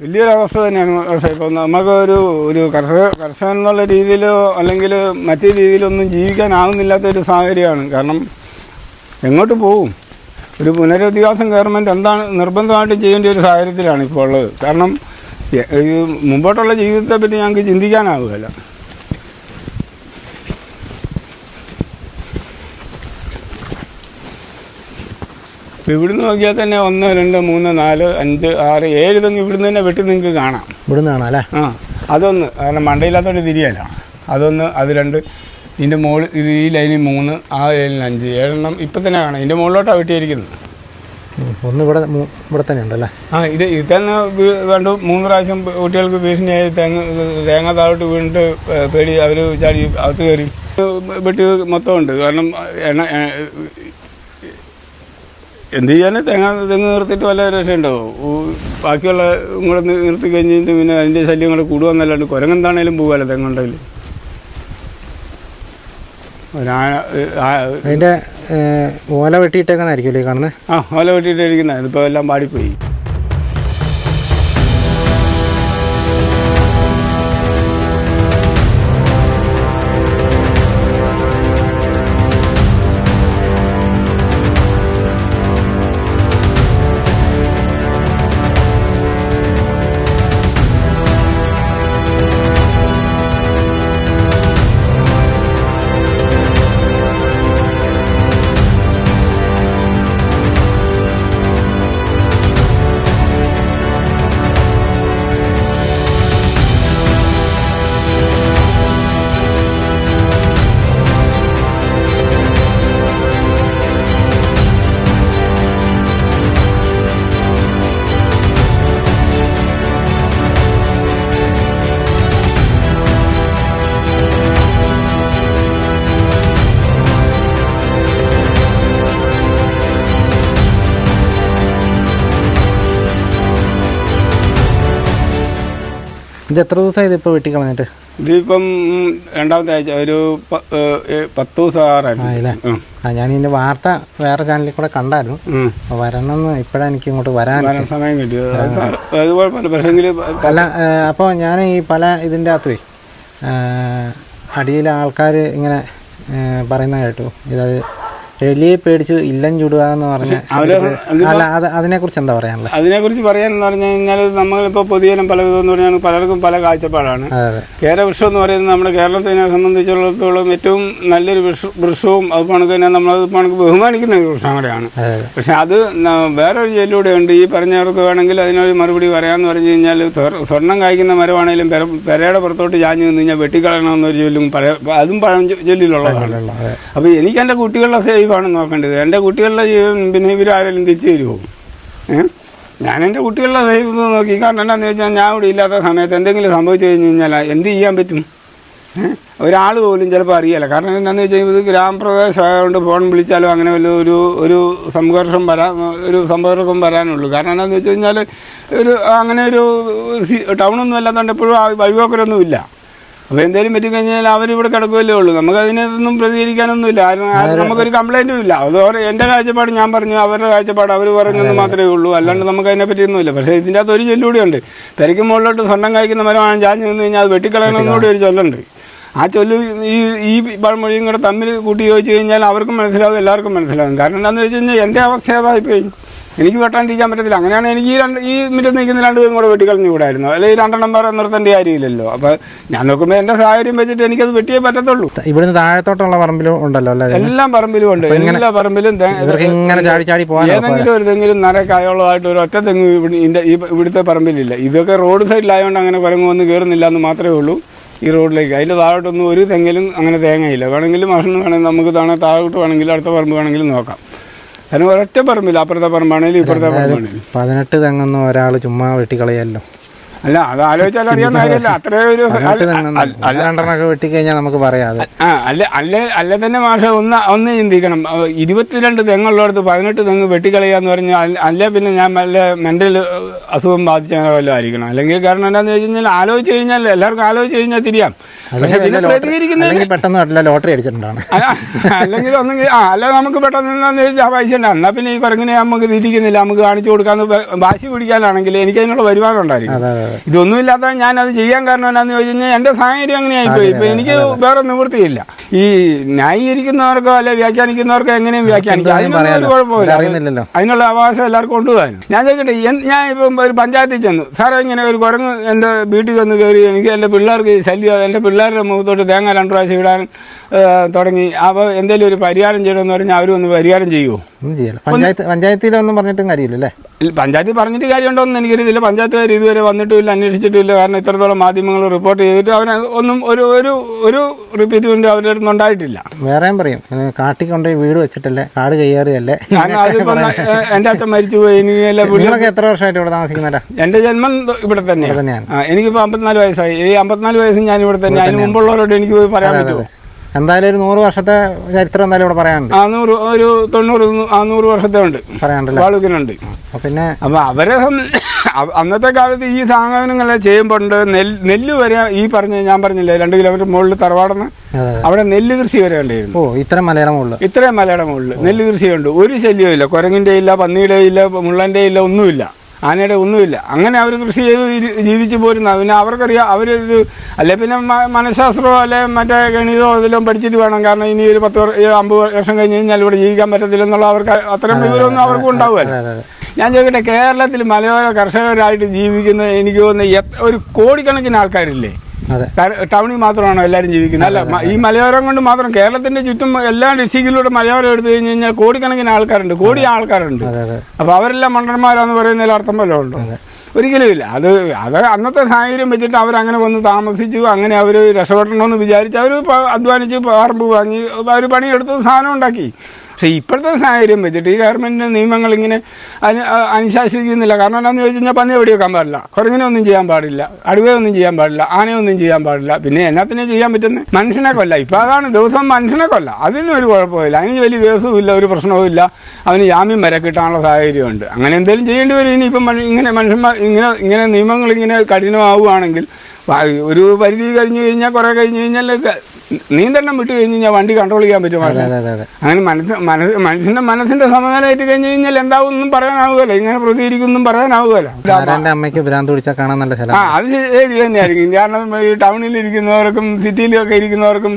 വലിയൊരു അവസ്ഥ തന്നെയാണ് പക്ഷേ ഇപ്പോൾ നമുക്ക് ഒരു ഒരു കർഷക കർഷകൻ എന്നുള്ള രീതിയിലോ അല്ലെങ്കിൽ മറ്റു രീതിയിലൊന്നും ജീവിക്കാനാവുന്നില്ലാത്തൊരു സാഹചര്യമാണ്. കാരണം എങ്ങോട്ട് പോവും? ഒരു പുനരധിവാസം ഗവൺമെന്റ് എന്താണ് നിർബന്ധമായിട്ട് ചെയ്യേണ്ട ഒരു സാഹചര്യത്തിലാണ് ഇപ്പോൾ ഉള്ളത്. കാരണം ഈ മുമ്പോട്ടുള്ള ജീവിതത്തെ പറ്റി ഞങ്ങൾക്ക് ചിന്തിക്കാനാവുകയില്ല. ഇപ്പം ഇവിടുന്ന് നോക്കിയാൽ തന്നെ ഒന്ന് രണ്ട് മൂന്ന് നാല് അഞ്ച് ആറ് ഏഴ് തെങ്ങ് ഇവിടുന്ന് തന്നെ വെട്ടി നിങ്ങൾക്ക് കാണാം. ഇവിടുന്ന് കാണാം അല്ലേ? ആ അതൊന്ന് കാരണം മണ്ടയില്ലാത്തോണ്ട് തിരിയല്ല അതൊന്ന് അത് രണ്ട് ഇതിന്റെ മുകളിൽ ഇത് ഈ ലൈനിൽ മൂന്ന് ആ ലൈനിൽ അഞ്ച് ഏഴെണ്ണം ഇപ്പം തന്നെ കാണാം. ഇതിന്റെ മുകളിലോട്ടാണ് വെട്ടിയിരിക്കുന്നത്. ഒന്ന് ഇവിടെ ഇവിടെ തന്നെ ഉണ്ടല്ലേ? ആ ഇത് ഇത് തന്നെ വീ- വേണ്ട മൂന്ന് പ്രാവശ്യം കുട്ടികൾക്ക് ഭീഷണിയായി തേങ്ങ തേങ്ങ താഴോട്ട് വീണിട്ട് പേടി അവർ ചാടി അകത്ത് കയറി. വെട്ടി മൊത്തമുണ്ട് കാരണം എണ്ണ എന്ത് ചെയ്യാനും? തേങ്ങ തെങ്ങ് നിർത്തിയിട്ട് വല്ല രക്ഷയുണ്ടാവും ബാക്കിയുള്ള കൂടെ നിർത്തി കഴിഞ്ഞിട്ട് പിന്നെ അതിന്റെ ശല്യം കൂടെ കൂടുവന്നല്ലാണ്ട് കുരങ്ങെന്താണേലും പോകാമല്ലോ തെങ്ങുണ്ടെങ്കിൽ അതിന്റെ അതിന്റെ ഓല വെട്ടിയിട്ടേക്കുന്നതായിരിക്കുമല്ലേ ഈ കാണുന്നത്? ആ ഓല വെട്ടിയിട്ടിരിക്കുന്നത് ഇതിപ്പോൾ എല്ലാം പാടിപ്പോയി ഇത് എത്ര ദിവസമായി ഇതിപ്പോൾ വെട്ടിക്കളഞ്ഞിട്ട് ഇതിപ്പം ഉം, രണ്ടാമത്തെ ആഴ്ച ഒരു പത്ത് ദിവസം? ഉം. ആ ഞാൻ ഇതിന്റെ വാർത്ത വേറെ ചാനലിൽ കൂടെ കണ്ടായിരുന്നു. അപ്പോൾ വരണമെന്ന് ഇപ്പോഴാണ് എനിക്ക് ഇങ്ങോട്ട് വരാൻ സമയം കിട്ടിയത് അല്ല അപ്പോൾ ഞാൻ ഈ പല ഇതിന്റെ അകത്ത് അടിയിലെ ആൾക്കാർ ഇങ്ങനെ പറയുന്ന കേട്ടു. ഇതായത് എലിയെ പേടിച്ച് ഇല്ലം ചുടുക എന്ന് അതിനെ കുറിച്ച് അല്ല അത് അതിനെക്കുറിച്ച് എന്താ പറയാനുള്ളത്? അതിനെക്കുറിച്ച് പറയാനെന്ന് പറഞ്ഞു കഴിഞ്ഞാൽ നമ്മളിപ്പോൾ പൊതുജനം പല വിധം എന്ന് പറഞ്ഞാൽ പലർക്കും പല കാഴ്ചപ്പാടാണ്. കേരവൃക്ഷം എന്ന് പറയുന്നത് നമ്മുടെ കേരളത്തിനെ സംബന്ധിച്ചിടത്തോളം ഏറ്റവും നല്ലൊരു വൃക്ഷ വൃക്ഷവും അത് പണക്ക് തന്നെ നമ്മളത് പണക്ക് ബഹുമാനിക്കുന്ന ഒരു വൃക്ഷം കൂടെയാണ്. പക്ഷെ അത് വേറൊരു ജയിലൂടെ ഉണ്ട്. ഈ പറഞ്ഞവർക്ക് വേണമെങ്കിൽ അതിനൊരു മറുപടി പറയാമെന്ന് പറഞ്ഞു കഴിഞ്ഞാൽ സ്വർ- സ്വർണം കായ്ക്കുന്ന മരമാണെങ്കിലും പെര പെരയുടെ പുറത്തോട്ട് ചാഞ്ഞ് നിന്ന് കഴിഞ്ഞാൽ വെട്ടിക്കളയണമെന്നൊരു ജോലിയും അതും പഴം ജോലിയിലുള്ളതാണ് അപ്പൊ അപ്പോൾ എനിക്ക് എന്റെ കുട്ടികളുടെ സേഫാണ് നോക്കേണ്ടത്. എന്റെ കുട്ടികളുടെ ജീവൻ പിന്നെ ഇവരാരെങ്കിലും തിരിച്ചു തരുമോ? ഞാൻ എന്റെ കുട്ടികളുടെ സേഫ് നോക്കി. കാരണം എന്താണെന്ന് വെച്ചാൽ ഞാൻ ഇവിടെ ഇല്ലാത്ത സമയത്ത് എന്തെങ്കിലും സംഭവിച്ചു കഴിഞ്ഞ് കഴിഞ്ഞാൽ എന്ത് ചെയ്യാൻ പറ്റും? ഒരാൾ പോലും ചിലപ്പോൾ അറിയില്ല. കാരണം എന്താണെന്ന് വെച്ചാൽ ഇത് ഗ്രാമപ്രദേശമായതുകൊണ്ട് ഫോൺ വിളിച്ചാലും അങ്ങനെ വല്ല ഒരു ഒരു സംഘർഷം വരാൻ ഒരു സമ്പർക്കം വരാനുള്ളൂ. കാരണം എന്താണെന്ന് വെച്ച് കഴിഞ്ഞാൽ ഒരു അങ്ങനെ ഒരു ടൗണൊന്നും അല്ലാത്തതുകൊണ്ട് എപ്പോഴും വഴിപോക്കരൊന്നും ഇല്ല അപ്പോൾ എന്തെങ്കിലും പറ്റി കഴിഞ്ഞാൽ അവരിവിടെ കിടക്കുമല്ലേ ഉള്ളൂ. നമുക്ക് അതിനൊന്നും പ്രതികരിക്കാനൊന്നുമില്ല. നമുക്കൊരു കംപ്ലൈന്റും ഇല്ല. അത് എന്റെ എന്റെ കാഴ്ചപ്പാട് ഞാൻ പറഞ്ഞു അവരുടെ കാഴ്ചപ്പാട് അവർ പറഞ്ഞെന്ന് മാത്രമേ ഉള്ളൂ. അല്ലാണ്ട് നമുക്ക് അതിനെ പറ്റിയൊന്നുമില്ല പക്ഷേ ഇതിന്റെ അകത്ത് ഒരു ചൊല്ലുകൂടി ഉണ്ട് പെരയ്ക്ക് മുകളിലോട്ട് സ്വർണം കഴിക്കുന്ന മരമാണ്. ചാഞ്ഞ് നിന്ന് കഴിഞ്ഞാൽ അത് വെട്ടിക്കളയണമെന്നുകൂടി ഒരു ചൊല്ലുണ്ട്. ആ ചൊല്ല് ഈ ഈ പഴമൊഴിയും കൂടെ തമ്മിൽ കൂട്ടി ചോദിച്ചു കഴിഞ്ഞാൽ അവർക്കും മനസ്സിലാവും എല്ലാവർക്കും മനസ്സിലാവും. കാരണം എന്താണെന്ന് വെച്ച് കഴിഞ്ഞാൽ എന്റെ അവസ്ഥ അതായിപ്പോയി. എനിക്ക് വെട്ടാണ്ടിരിക്കാൻ പറ്റത്തില്ല. അങ്ങനെയാണ് എനിക്ക് ഈ രണ്ട് ഈ മുറ്റത്ത് നിൽക്കുന്ന രണ്ടുപേരും കൂടെ വെട്ടിക്കളഞ്ഞു കൂടായിരുന്നു. അല്ലെങ്കിൽ രണ്ടെണ്ണം പേരെ നിർത്തേണ്ട കാര്യമില്ലല്ലോ. അപ്പോൾ ഞാൻ നോക്കുമ്പോൾ എന്റെ സാഹചര്യം വെച്ചിട്ട് എനിക്കത് വെട്ടിയേ പറ്റത്തുള്ളൂ. ഇവിടുന്ന് താഴത്തോട്ടുള്ള പറമ്പിലും ഉണ്ടല്ലോ അല്ലേ? എല്ലാം പറമ്പിലും ഉണ്ട്. എല്ലാ പറമ്പിലും ഇങ്ങനെ ചാടി ചാടി പോകാൻ ഏതെങ്കിലും ഒരു തെങ്ങിലും കായുള്ളതായിട്ട് ഒരു ഒറ്റ തെങ്ങ് ഇവിടുത്തെ പറമ്പിലില്ല. ഇതൊക്കെ റോഡ് സൈഡിലായതുകൊണ്ട് അങ്ങനെ കുരങ്ങ് വന്ന് കയറുന്നില്ല എന്ന് മാത്രമേ ഉള്ളൂ ഈ റോഡിലേക്ക്. അതിന്റെ താഴോട്ടൊന്നും ഒരു തെങ്ങിലും അങ്ങനെ തേങ്ങയില്ല. വേണമെങ്കിലും ഭക്ഷണം വേണമെങ്കിൽ നമുക്ക് താഴെ താഴോട്ട് വേണമെങ്കിലും അടുത്ത പറമ്പ് വേണമെങ്കിലും നോക്കാം. അതിന് ഒരൊറ്റ പറമ്പില്ല. അപ്പുറത്തെ പറമ്പാണെങ്കിലും ഇപ്പുറത്തെ പറമ്പാണെങ്കിലും പതിനെട്ട് തെങ്ങൊന്നും ഒരാൾ ചുമ്മാ വെട്ടിക്കളയല്ലോ. അല്ല അത് ആലോചിച്ചാൽ അറിയാവുന്ന കാര്യമല്ല. അത്രയും ഒരു രണ്ടെണ്ണമൊക്കെ വെട്ടിക്കഴിഞ്ഞാൽ നമുക്ക് പറയാം ആ അല്ല അല്ല അല്ല തന്നെ മാഷ ഒന്ന് ഒന്ന് ചിന്തിക്കണം. ഇരുപത്തിരണ്ട് തെങ്ങുള്ളടുത്ത് പതിനെട്ട് തെങ്ങ് വെട്ടിക്കളയാന്ന് പറഞ്ഞാൽ അല്ല- പിന്നെ ഞാൻ നല്ല മെന്റൽ അസുഖം ബാധിച്ച വല്ലതും ആയിരിക്കണം. അല്ലെങ്കിൽ കാരണം എന്താണെന്ന് വെച്ച് കഴിഞ്ഞാൽ ആലോചിച്ച് കഴിഞ്ഞാൽ എല്ലാവർക്കും ആലോചിച്ച് കഴിഞ്ഞാൽ തിരിയാം. പക്ഷെ പിന്നെ പ്രതികരിക്കുന്ന പെട്ടെന്ന് ലോട്ടറി അടിച്ചിട്ടുണ്ടാണ്. അല്ല, അല്ലെങ്കിൽ ഒന്നെങ്കിൽ ആ അല്ല നമുക്ക് പെട്ടെന്ന് എന്താണെന്ന് വെച്ചാൽ പൈസ ഉണ്ടാകും എന്നാൽ പിന്നെ ഈ പറഞ്ഞിനെ നമുക്ക് തിരിക്കുന്നില്ല നമുക്ക് കാണിച്ചു കൊടുക്കാന്ന് വാശി പിടിക്കാനാണെങ്കിൽ എനിക്ക് അതിനുള്ള വരുമാനം ഉണ്ടായിരിക്കും. ഇതൊന്നും ഇല്ലാത്ത ഞാൻ അത് ചെയ്യാൻ കാരണം എന്നാന്ന് ചോദിച്ചു കഴിഞ്ഞാൽ എന്റെ സാഹചര്യം അങ്ങനെ ആയിപ്പോയി ഇപ്പൊ എനിക്ക് വേറെ നിവൃത്തിയില്ല. ഈ ന്യായീകരിക്കുന്നവർക്കോ അല്ലെ വ്യാഖ്യാനിക്കുന്നവർക്കോ എങ്ങനെയും വ്യാഖ്യാനിക്കാം. അതിനൊന്നും ഒരു കുഴപ്പമില്ല. അതിനുള്ള അവകാശം എല്ലാവർക്കും കൊണ്ടുപോകാനും ഞാൻ ചോദിക്കട്ടെ ഞാൻ ഇപ്പം ഒരു പഞ്ചായത്തിൽ ചെന്നു. സാറേ ഇങ്ങനെ ഒരു കുരങ്ങ് എന്റെ വീട്ടിൽ വന്ന് കയറി എനിക്ക് എന്റെ പിള്ളേർക്ക് ശല്യം എന്റെ പിള്ളേരുടെ മുഖത്തോട്ട് തേങ്ങ രണ്ട് പ്രാവശ്യം ഇടാൻ തുടങ്ങി. അപ്പോൾ എന്തെങ്കിലും ഒരു പരിഹാരം ചെയ്യണമെന്ന് പറഞ്ഞാൽ അവരും ഒന്ന് പരിഹാരം ചെയ്യുമോ പഞ്ചായത്തിൽ പഞ്ചായത്ത് പഞ്ചായത്തിലൊന്നും പറഞ്ഞിട്ടും കാര്യമില്ലല്ലേ? പഞ്ചായത്തിൽ പറഞ്ഞിട്ട് കാര്യമുണ്ടോ എന്ന് എനിക്കറിയത്തില്ല. പഞ്ചായത്തുകാർ ഇതുവരെ വന്നിട്ട് കണ്ടിട്ടുമില്ല അന്വേഷിച്ചിട്ടുമില്ല കാരണം ഇത്രത്തോളം മാധ്യമങ്ങൾ റിപ്പോർട്ട് ചെയ്തിട്ട് അവന് ഒന്നും ഒരു ഒരു ഒരു റിപ്പീറ്റ്മെന്റ് അവരുടെ അടുത്ത് ഉണ്ടായിട്ടില്ല. വേറെ പറയും. കാട്ടിൽ കൊണ്ടുപോയി വീട് വെച്ചിട്ടല്ലേ? കാട് കയ്യേറിയല്ലേ? എന്റെ അതിപ്പോ എന്റെ അച്ഛൻ മരിച്ചു പോയി. നിങ്ങളൊക്കെ എത്ര വർഷമായിട്ട് ഇവിടെ താമസിക്കുന്നില്ല എന്റെ ജന്മം ഇവിടെ തന്നെയാണ്. എനിക്കിപ്പോൾ അമ്പത്തിനാല് വയസ്സായി. ഈ അമ്പത്തിനാല് വയസ്സ് ഞാൻ ഇവിടെ തന്നെ അതിന് മുമ്പുള്ളവരോട് എനിക്ക് പോയി പറയാൻ പറ്റുമോ? എന്തായാലും ഒരു നൂറ് വർഷത്തെ ചരിത്രം എന്തായാലും ഇവിടെ പറയാനുണ്ട്. ആ നൂറ് ഒരു തൊണ്ണൂറ് ആ നൂറ് വർഷത്തെ ഉണ്ട്. പറയാനുണ്ട് വാളുക്കിനുണ്ട് പിന്നെ അപ്പൊ അവരെ അന്നത്തെ കാലത്ത് ഈ സാധനങ്ങളെ ചെയ്യുമ്പോണ്ട് നെല്ല് നെല്ല് വരെ ഈ പറഞ്ഞ ഞാൻ പറഞ്ഞില്ലേ രണ്ട് കിലോമീറ്റർ മുകളിൽ തറവാടെന്ന്? അവിടെ നെല്ല് കൃഷി വരെ ഉണ്ടായിരുന്നു ഓ ഇത്ര മലയാളം മുകളിൽ. ഇത്രയും മലയുടെ മുകളിൽ നെല്ല് കൃഷിയുണ്ട്. ഒരു ശല്യവും ഇല്ല കുരങ്ങിന്റെ ഇല്ല പന്നിയുടെ ഇല്ല മുള്ളന്റെ ഇല്ല ഒന്നുമില്ല. ആനയുടെ ഒന്നുമില്ല. അങ്ങനെ അവർ കൃഷി ചെയ്ത് ജീവിച്ചു പോരുന്ന പിന്നെ അവർക്കറിയാം അവർ ഇത് അല്ലെ പിന്നെ മനഃശാസ്ത്രമോ അല്ലെ മറ്റേ ഗണിതമോ ഇതിലും പഠിച്ചിട്ട് വേണം. കാരണം ഇനി ഒരു പത്ത് അമ്പത് വർഷം കഴിഞ്ഞ് കഴിഞ്ഞാൽ ഇവിടെ ജീവിക്കാൻ പറ്റത്തില്ലെന്നുള്ള അവർക്ക് അത്രയും വിവരമൊന്നും അവർക്കും ഉണ്ടാവുമല്ലോ. ഞാൻ ചോദിക്കട്ടെ കേരളത്തിൽ മലയോര കർഷകരായിട്ട് ജീവിക്കുന്ന എനിക്ക് തോന്നുന്ന ഒരു കോടിക്കണക്കിന് ആൾക്കാരില്ലേ? ടൗണിൽ മാത്രമാണോ എല്ലാവരും ജീവിക്കുന്നത്? അല്ല ഈ മലയോരം കൊണ്ട് മാത്രം കേരളത്തിന്റെ ചുറ്റും എല്ലാ ഡിസ്ട്രിക്റ്റിലൂടെ മലയോരം എടുത്തു കഴിഞ്ഞ് കഴിഞ്ഞാൽ കോടിക്കണക്കിന് ആൾക്കാരുണ്ട് കോടി ആൾക്കാരുണ്ട്. അപ്പോൾ അവരെല്ലാം മണ്ടന്മാരാന്ന് പറയുന്നതിൽ അർത്ഥം വല്ലതും ഉണ്ടോ? ഒരിക്കലും ഇല്ല. അത് അത് അന്നത്തെ സാഹചര്യം വെച്ചിട്ട് അവരങ്ങനെ വന്ന് താമസിച്ചു അങ്ങനെ അവർ രക്ഷപ്പെടണമെന്ന് വിചാരിച്ച് അവർ അധ്വാനിച്ച് പറമ്പ് വാങ്ങി അവർ പണിയെടുത്ത് സാധനം ഉണ്ടാക്കി. പക്ഷേ ഇപ്പോഴത്തെ സാഹചര്യം വെച്ചിട്ട് ഈ ഗവൺമെന്റിന്റെ നിയമങ്ങൾ ഇങ്ങനെ അനു അനുശാസിക്കുന്നില്ല. കാരണം എന്താണെന്ന് ചോദിച്ചു കഴിഞ്ഞാൽ പന്നി വെടി വെക്കാൻ പാടില്ല. ഒന്നും ചെയ്യാൻ പാടില്ല. അടിവയൊന്നും ചെയ്യാൻ പാടില്ല. ആനയൊന്നും ചെയ്യാൻ പാടില്ല. പിന്നെ എന്നാത്തിനെ ചെയ്യാൻ പറ്റുന്നത് മനുഷ്യനെ കൊല്ല. ഇപ്പോൾ അതാണ് ദിവസം മനുഷ്യനെ കൊല്ല. അതിനൊരു കുഴപ്പമില്ല അതിന് വലിയ കേസും ഇല്ല ഒരു പ്രശ്നവും ഇല്ല. അവന് ജാമ്യം വരെ കിട്ടാനുള്ള സാഹചര്യമുണ്ട്. അങ്ങനെ എന്തെങ്കിലും ചെയ്യേണ്ടി വരും. ഇനിയിപ്പം ഇങ്ങനെ മനുഷ്യന്മാർ ഇങ്ങനെ ഇങ്ങനെ നിയമങ്ങൾ ഇങ്ങനെ കഠിനമാവുകയാണെങ്കിൽ ഒരു പരിധി കഴിഞ്ഞ് കഴിഞ്ഞാൽ കുറേ കഴിഞ്ഞ് കഴിഞ്ഞാൽ നിയന്ത്രണം വിട്ട് കഴിഞ്ഞ് കഴിഞ്ഞാൽ വണ്ടി കൺട്രോൾ ചെയ്യാൻ പറ്റും അങ്ങനെ മനസ്സ് മനസ്സ് മനുഷ്യന്റെ മനസ്സിന്റെ സമാധാനമായിട്ട് കഴിഞ്ഞ് കഴിഞ്ഞാൽ എന്താവും ഒന്നും പറയാനാവുകയല്ല. ഇങ്ങനെ പ്രതികരിക്കുന്നു പറയാനാവുകയല്ല. അമ്മയ്ക്ക് ഭ്രാന്ത് പിടിച്ചാൽ കാണാൻ നല്ല ആ അത് ശരി തന്നെയായിരിക്കും. കാരണം ഈ ടൗണിൽ ഇരിക്കുന്നവർക്കും സിറ്റിയിലൊക്കെ ഇരിക്കുന്നവർക്കും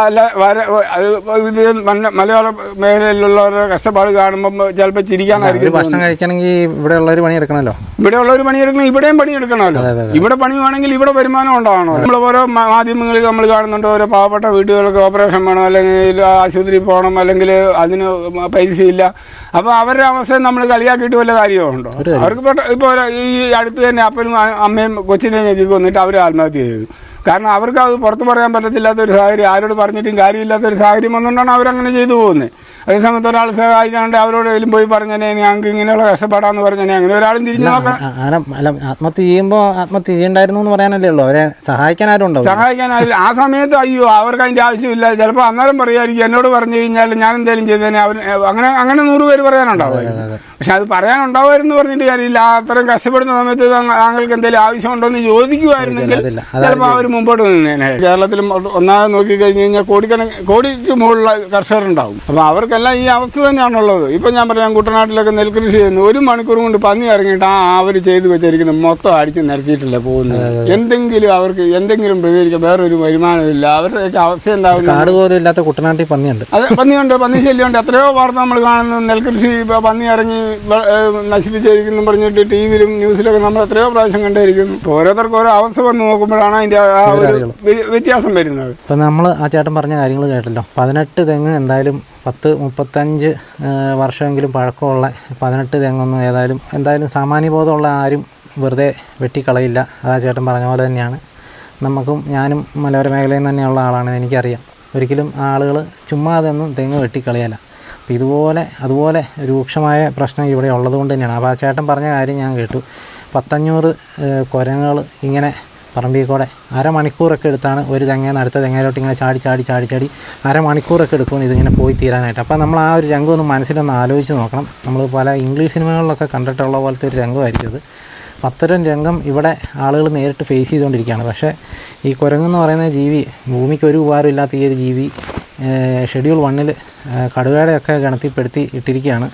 അല്ല വര- അത് ഇത് മല- മലയാള മേഖലയിലുള്ളവരുടെ കഷ്ടപ്പാട് കാണുമ്പോൾ ചിലപ്പോൾ ചിരിക്കാനായിരിക്കും ഭക്ഷണം കഴിക്കണമെങ്കിൽ ഇവിടെ ഉള്ളവർ പണിയെടുക്കണമല്ലോ. ഇവിടെ ഉള്ളവർ പണിയെടുക്കണം ഇവിടെയും പണിയെടുക്കണമല്ലോ. ഇവിടെ പണി വേണമെങ്കിൽ ഇവിടെ വരുമാനം ഉണ്ടാവണോ നമ്മൾ ഓരോ മാധ്യമങ്ങളിൽ നമ്മൾ കാണുന്നുണ്ട് ഓരോ പാവപ്പെട്ട വീടുകൾക്ക് ഓപ്പറേഷൻ വേണം അല്ലെങ്കിൽ ആശുപത്രിയിൽ പോകണം അല്ലെങ്കിൽ അതിന് പൈസ ഇല്ല അപ്പോൾ അവരുടെ അവസ്ഥ നമ്മൾ കളിയാക്കിയിട്ട് വല്ല കാര്യമുണ്ടോ അവർക്ക് ഇപ്പോൾ ഈ അടുത്ത് തന്നെ അപ്പനും അമ്മയും കൊച്ചിനെയും ഞെക്കി കൊന്നിട്ട് അവർ ആത്മഹത്യ ചെയ്തു. കാരണം അവർക്ക് അത് പുറത്ത് പറയാൻ പറ്റത്തില്ലാത്തൊരു സാഹചര്യം ആരോട് പറഞ്ഞിട്ടും കാര്യമില്ലാത്തൊരു സാഹചര്യം വന്നുകൊണ്ടാണ് അവരങ്ങനെ ചെയ്തു പോകുന്നത്. അതേസമയത്ത് ഒരാൾ സഹായിക്കാണ്ട് അവരോട് എങ്കിലും പോയി പറഞ്ഞാൽ ഞങ്ങൾക്ക് ഇങ്ങനെയുള്ള കഷ്ടപ്പാടാന്ന് പറഞ്ഞേ അങ്ങനെ ഒരാളും തിരിഞ്ഞു നോക്കാം അല്ല ആത്മഹത്യ ചെയ്യുമ്പോൾ ആത്മഹത്യ ചെയ്യണ്ടായിരുന്നു എന്ന് പറയാനല്ലേ ഉള്ളൂ. അവരെ സഹായിക്കാൻ ആരും ഉണ്ടാവും സഹായിക്കാൻ ആരും ആ സമയത്ത് അയ്യോ അവർക്ക് അതിന്റെ ആവശ്യമില്ല. ചിലപ്പോൾ അന്നേരം പറയുമായിരിക്കും എന്നോട് പറഞ്ഞു കഴിഞ്ഞാൽ ഞാൻ എന്തേലും ചെയ്തേനെ അവർ അങ്ങനെ അങ്ങനെ നൂറ് പേര് പറയാനുണ്ടാവുമായിരുന്നു പക്ഷെ അത് പറയാനുണ്ടാവുമായിരുന്നു പറഞ്ഞിട്ട് കാര്യമില്ല. അത്രയും കഷ്ടപ്പെടുന്ന സമയത്ത് താങ്കൾ- താങ്കൾക്ക് എന്തെങ്കിലും ആവശ്യമുണ്ടോ എന്ന് ചോദിക്കുമായിരുന്നെങ്കിൽ. ചിലപ്പോൾ അവർ മുമ്പോട്ട് നിന്നേനെ. കേരളത്തിൽ ഒന്നാമത് നോക്കി കഴിഞ്ഞ് കഴിഞ്ഞാൽ കോടിക്കണ കോടിക്ക് മുകളിലുള്ള കർഷകരുണ്ടാവും. അപ്പോൾ അവർക്കെല്ലാം ഈ അവസ്ഥ തന്നെയാണുള്ളത്. ഇപ്പം ഞാൻ പറയാം കുട്ടനാട്ടിലൊക്കെ നെൽകൃഷി ചെയ്യുന്നു. ഒരു മണിക്കൂർ കൊണ്ട് പന്നി ഇറങ്ങിയിട്ട് ആ അവർ ചെയ്തു വെച്ചിരിക്കുന്നത് മൊത്തം അടിച്ച് നിരത്തിയിട്ടില്ല പോകുന്നത്. എന്തെങ്കിലും അവർക്ക് എന്തെങ്കിലും പ്രതികരിക്കാൻ വേറൊരു വരുമാനമില്ല. അവരുടെയൊക്കെ അവസ്ഥ ഇല്ലാത്ത കുട്ടനാട്ടിൽ പന്നിയുണ്ട്. അത് പന്നിയുണ്ട്. പന്നി ശല്യമുണ്ട്. എത്രയോ വാർത്ത നമ്മൾ കാണുന്നത് നെൽകൃഷി ഇപ്പൊ പന്നി ഇറങ്ങി നശിപ്പിച്ചിരിക്കുന്നു പറഞ്ഞിട്ട് ടി വിയിലും ന്യൂസിലൊക്കെ നമ്മൾ എത്രയോ പ്രാവശ്യം കണ്ടിരിക്കുന്നു ഓരോരുത്തർക്ക് ഓരോ അവസ്ഥ വന്ന് നോക്കുമ്പോഴാണ് അതിന്റെ ആ ഒരു വ്യത്യാസം വരുന്നത്. ഇപ്പം നമ്മൾ ആ ചേട്ടൻ പറഞ്ഞ കാര്യങ്ങൾ കേട്ടല്ലോ. പതിനെട്ട് തെങ്ങ് എന്തായാലും പത്ത് മുപ്പത്തഞ്ച് വർഷമെങ്കിലും പഴക്കമുള്ള പതിനെട്ട് തെങ്ങൊന്നും ഏതായാലും എന്തായാലും സാമാന്യബോധമുള്ള ആരും വെറുതെ വെട്ടിക്കളയില്ല. അതാ ചേട്ടൻ പറഞ്ഞ പോലെ തന്നെയാണ്. നമുക്കും ഞാനും മലയോര മേഖലയിൽ തന്നെയുള്ള ആളാണ് എനിക്കറിയാം. ഒരിക്കലും ആളുകൾ ചുമ്മാ അതൊന്നും തെങ്ങ് വെട്ടിക്കളയല്ല. അപ്പോൾ ഇതുപോലെ അതുപോലെ രൂക്ഷമായ പ്രശ്നം ഇവിടെ ഉള്ളതുകൊണ്ട് തന്നെയാണ്. അപ്പോൾ ആ ചേട്ടൻ പറഞ്ഞ കാര്യം ഞാൻ കേട്ടു. പത്തഞ്ഞൂറ് കുരങ്ങുകൾ ഇങ്ങനെ പറമ്പിൽ കൂടെ അരമണിക്കൂറൊക്കെ എടുത്താണ് ഒരു തെങ്ങേന്ന് അടുത്ത തെങ്ങയിലോട്ട് ഇങ്ങനെ ചാടി ചാടി ചാടി ചാടി അരമണിക്കൂറൊക്കെ എടുക്കും ഇതിങ്ങനെ പോയി തീരാനായിട്ട്. അപ്പോൾ നമ്മൾ ആ ഒരു രംഗം ഒന്ന് മനസ്സിലൊന്ന് ആലോചിച്ച് നോക്കണം. നമ്മൾ പല ഇംഗ്ലീഷ് സിനിമകളിലൊക്കെ കണ്ടിട്ടുള്ള പോലത്തെ ഒരു രംഗമായിരിക്കും അത് അത്തരം രംഗം ഇവിടെ ആളുകൾ നേരിട്ട് ഫേസ് ചെയ്തുകൊണ്ടിരിക്കുകയാണ്. പക്ഷേ ഈ കുരങ്ങെന്ന് പറയുന്ന ജീവി ഭൂമിക്ക് ഒരു ഉപകാരമില്ലാത്ത ഈ ഒരു ജീവി ഷെഡ്യൂൾ വണ്ണിൽ കടുവയുടെയൊക്കെ ഗണത്തിൽപ്പെടുത്തി ഇട്ടിരിക്കുകയാണ്.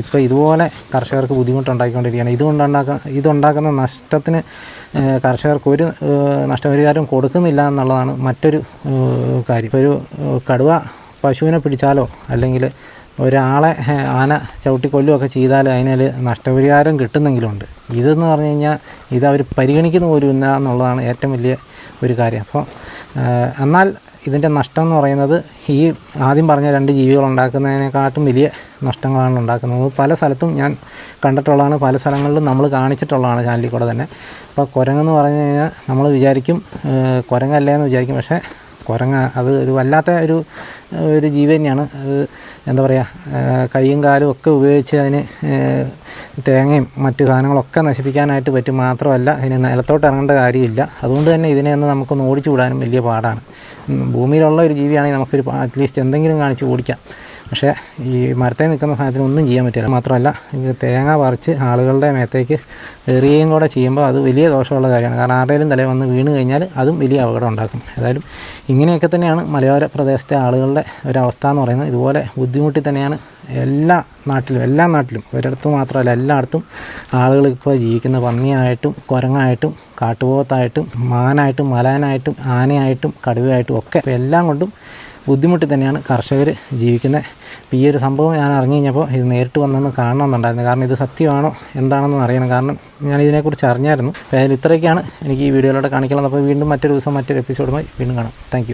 ഇപ്പോൾ ഇതുപോലെ കർഷകർക്ക് ബുദ്ധിമുട്ടുണ്ടാക്കിക്കൊണ്ടിരിക്കുകയാണ് ഇതുകൊണ്ടുണ്ടാക്കുന്ന ഇതുണ്ടാക്കുന്ന നഷ്ടത്തിന് കർഷകർക്ക് ഒരു നഷ്ടപരിഹാരം കൊടുക്കുന്നില്ല എന്നുള്ളതാണ് മറ്റൊരു കാര്യം. ഇപ്പോൾ ഒരു കടുവ പശുവിനെ പിടിച്ചാലോ അല്ലെങ്കിൽ ഒരാളെ ആന ആന ചവിട്ടിക്കൊല്ലുമൊക്കെ ചെയ്താൽ അതിനൊരു നഷ്ടപരിഹാരം കിട്ടുന്നെങ്കിലുമുണ്ട്. ഇതെന്ന് പറഞ്ഞു കഴിഞ്ഞാൽ ഇത് അവർ പരിഗണിക്കുന്ന പോലും ഇല്ല എന്നുള്ളതാണ് ഏറ്റവും വലിയ ഒരു കാര്യം. അപ്പോൾ എന്നാൽ ഇതിന്റെ നഷ്ടം എന്ന് പറയുന്നത് ഈ ആദ്യം പറഞ്ഞ രണ്ട് ജീവികൾ ഉണ്ടാക്കുന്നതിനെക്കാട്ടും വലിയ നഷ്ടങ്ങളാണ് ഉണ്ടാക്കുന്നത്. പല സ്ഥലത്തും ഞാൻ കണ്ടിട്ടുള്ളതാണ് പല സ്ഥലങ്ങളിലും നമ്മൾ കാണിച്ചിട്ടുള്ളതാണ് ചാനലിൽ കൂടെ തന്നെ. അപ്പോൾ കുരങ്ങെന്ന് പറഞ്ഞു കഴിഞ്ഞാൽ നമ്മൾ വിചാരിക്കും കുരങ്ങല്ലേ എന്ന് വിചാരിക്കും. പക്ഷേ കുരങ്ങ അത് ഒരു വല്ലാത്ത ഒരു ഒരു ജീവി തന്നെയാണ്. അത് എന്താ പറയുക കൈയും കാലും ഒക്കെ ഉപയോഗിച്ച് അതിന് തേങ്ങയും മറ്റ് സാധനങ്ങളൊക്കെ നശിപ്പിക്കാനായിട്ട് പറ്റും മാത്രമല്ല ഇതിന് നിലത്തോട്ട് ഇറങ്ങേണ്ട കാര്യമില്ല. അതുകൊണ്ട് തന്നെ ഇതിനെ ഒന്ന് നമുക്കൊന്ന് ഓടിച്ചു വിടാനും വലിയ പാടാണ്. ഭൂമിയിലുള്ള ഒരു ജീവിയാണെങ്കിൽ നമുക്കൊരു അറ്റ്ലീസ്റ്റ് എന്തെങ്കിലും കാണിച്ച് ഓടിക്കാം. പക്ഷേ ഈ മരത്തെ നിൽക്കുന്ന സാധനത്തിന് ഒന്നും ചെയ്യാൻ പറ്റില്ല. മാത്രമല്ല തേങ്ങ പറിച്ച് ആളുകളുടെ മേത്തേക്ക് എറിയുകയും കൂടെ ചെയ്യുമ്പോൾ അത് വലിയ ദോഷമുള്ള കാര്യമാണ്. കാരണം ആരുടെയും തലയിൽ വന്ന് വീണ് കഴിഞ്ഞാൽ അതും വലിയ അപകടം ഉണ്ടാക്കും. ഏതായാലും ഇങ്ങനെയൊക്കെ തന്നെയാണ് മലയോര പ്രദേശത്തെ ആളുകളുടെ ഒരവസ്ഥ എന്ന് പറയുന്നത്. ഇതുപോലെ ബുദ്ധിമുട്ടി തന്നെയാണ് എല്ലാ നാട്ടിലും എല്ലാ നാട്ടിലും ഒരിടത്ത് മാത്രമല്ല എല്ലായിടത്തും ആളുകൾ ഇപ്പോൾ ജീവിക്കുന്ന പന്നിയായിട്ടും കുരങ്ങായിട്ടും കാട്ടുപോത്തായിട്ടും മാനായിട്ടും മലാനായിട്ടും ആനയായിട്ടും കടുവയായിട്ടും ഒക്കെ എല്ലാം കൊണ്ടും ബുദ്ധിമുട്ടി തന്നെയാണ് കർഷകർ ജീവിക്കുന്നത് ഇപ്പോൾ ഈ ഒരു സംഭവം ഞാൻ അറിഞ്ഞു കഴിഞ്ഞപ്പോൾ ഇത് നേരിട്ട് വന്നൊന്ന് കാണണമെന്നുണ്ടായിരുന്നു. കാരണം ഇത് സത്യമാണോ? എന്താണെന്ന് അറിയണം. കാരണം ഞാൻ ഇതിനെക്കുറിച്ച് അറിഞ്ഞായിരുന്നു. അപ്പോൾ അതിൽ ഇത്രയൊക്കെയാണ് എനിക്ക് ഈ വീഡിയോയിലൂടെ കാണിക്കുന്നത് അപ്പോൾ വീണ്ടും മറ്റൊരു ദിവസം മറ്റൊരു എപ്പിസോഡുമായി വീണ്ടും കാണാം. താങ്ക്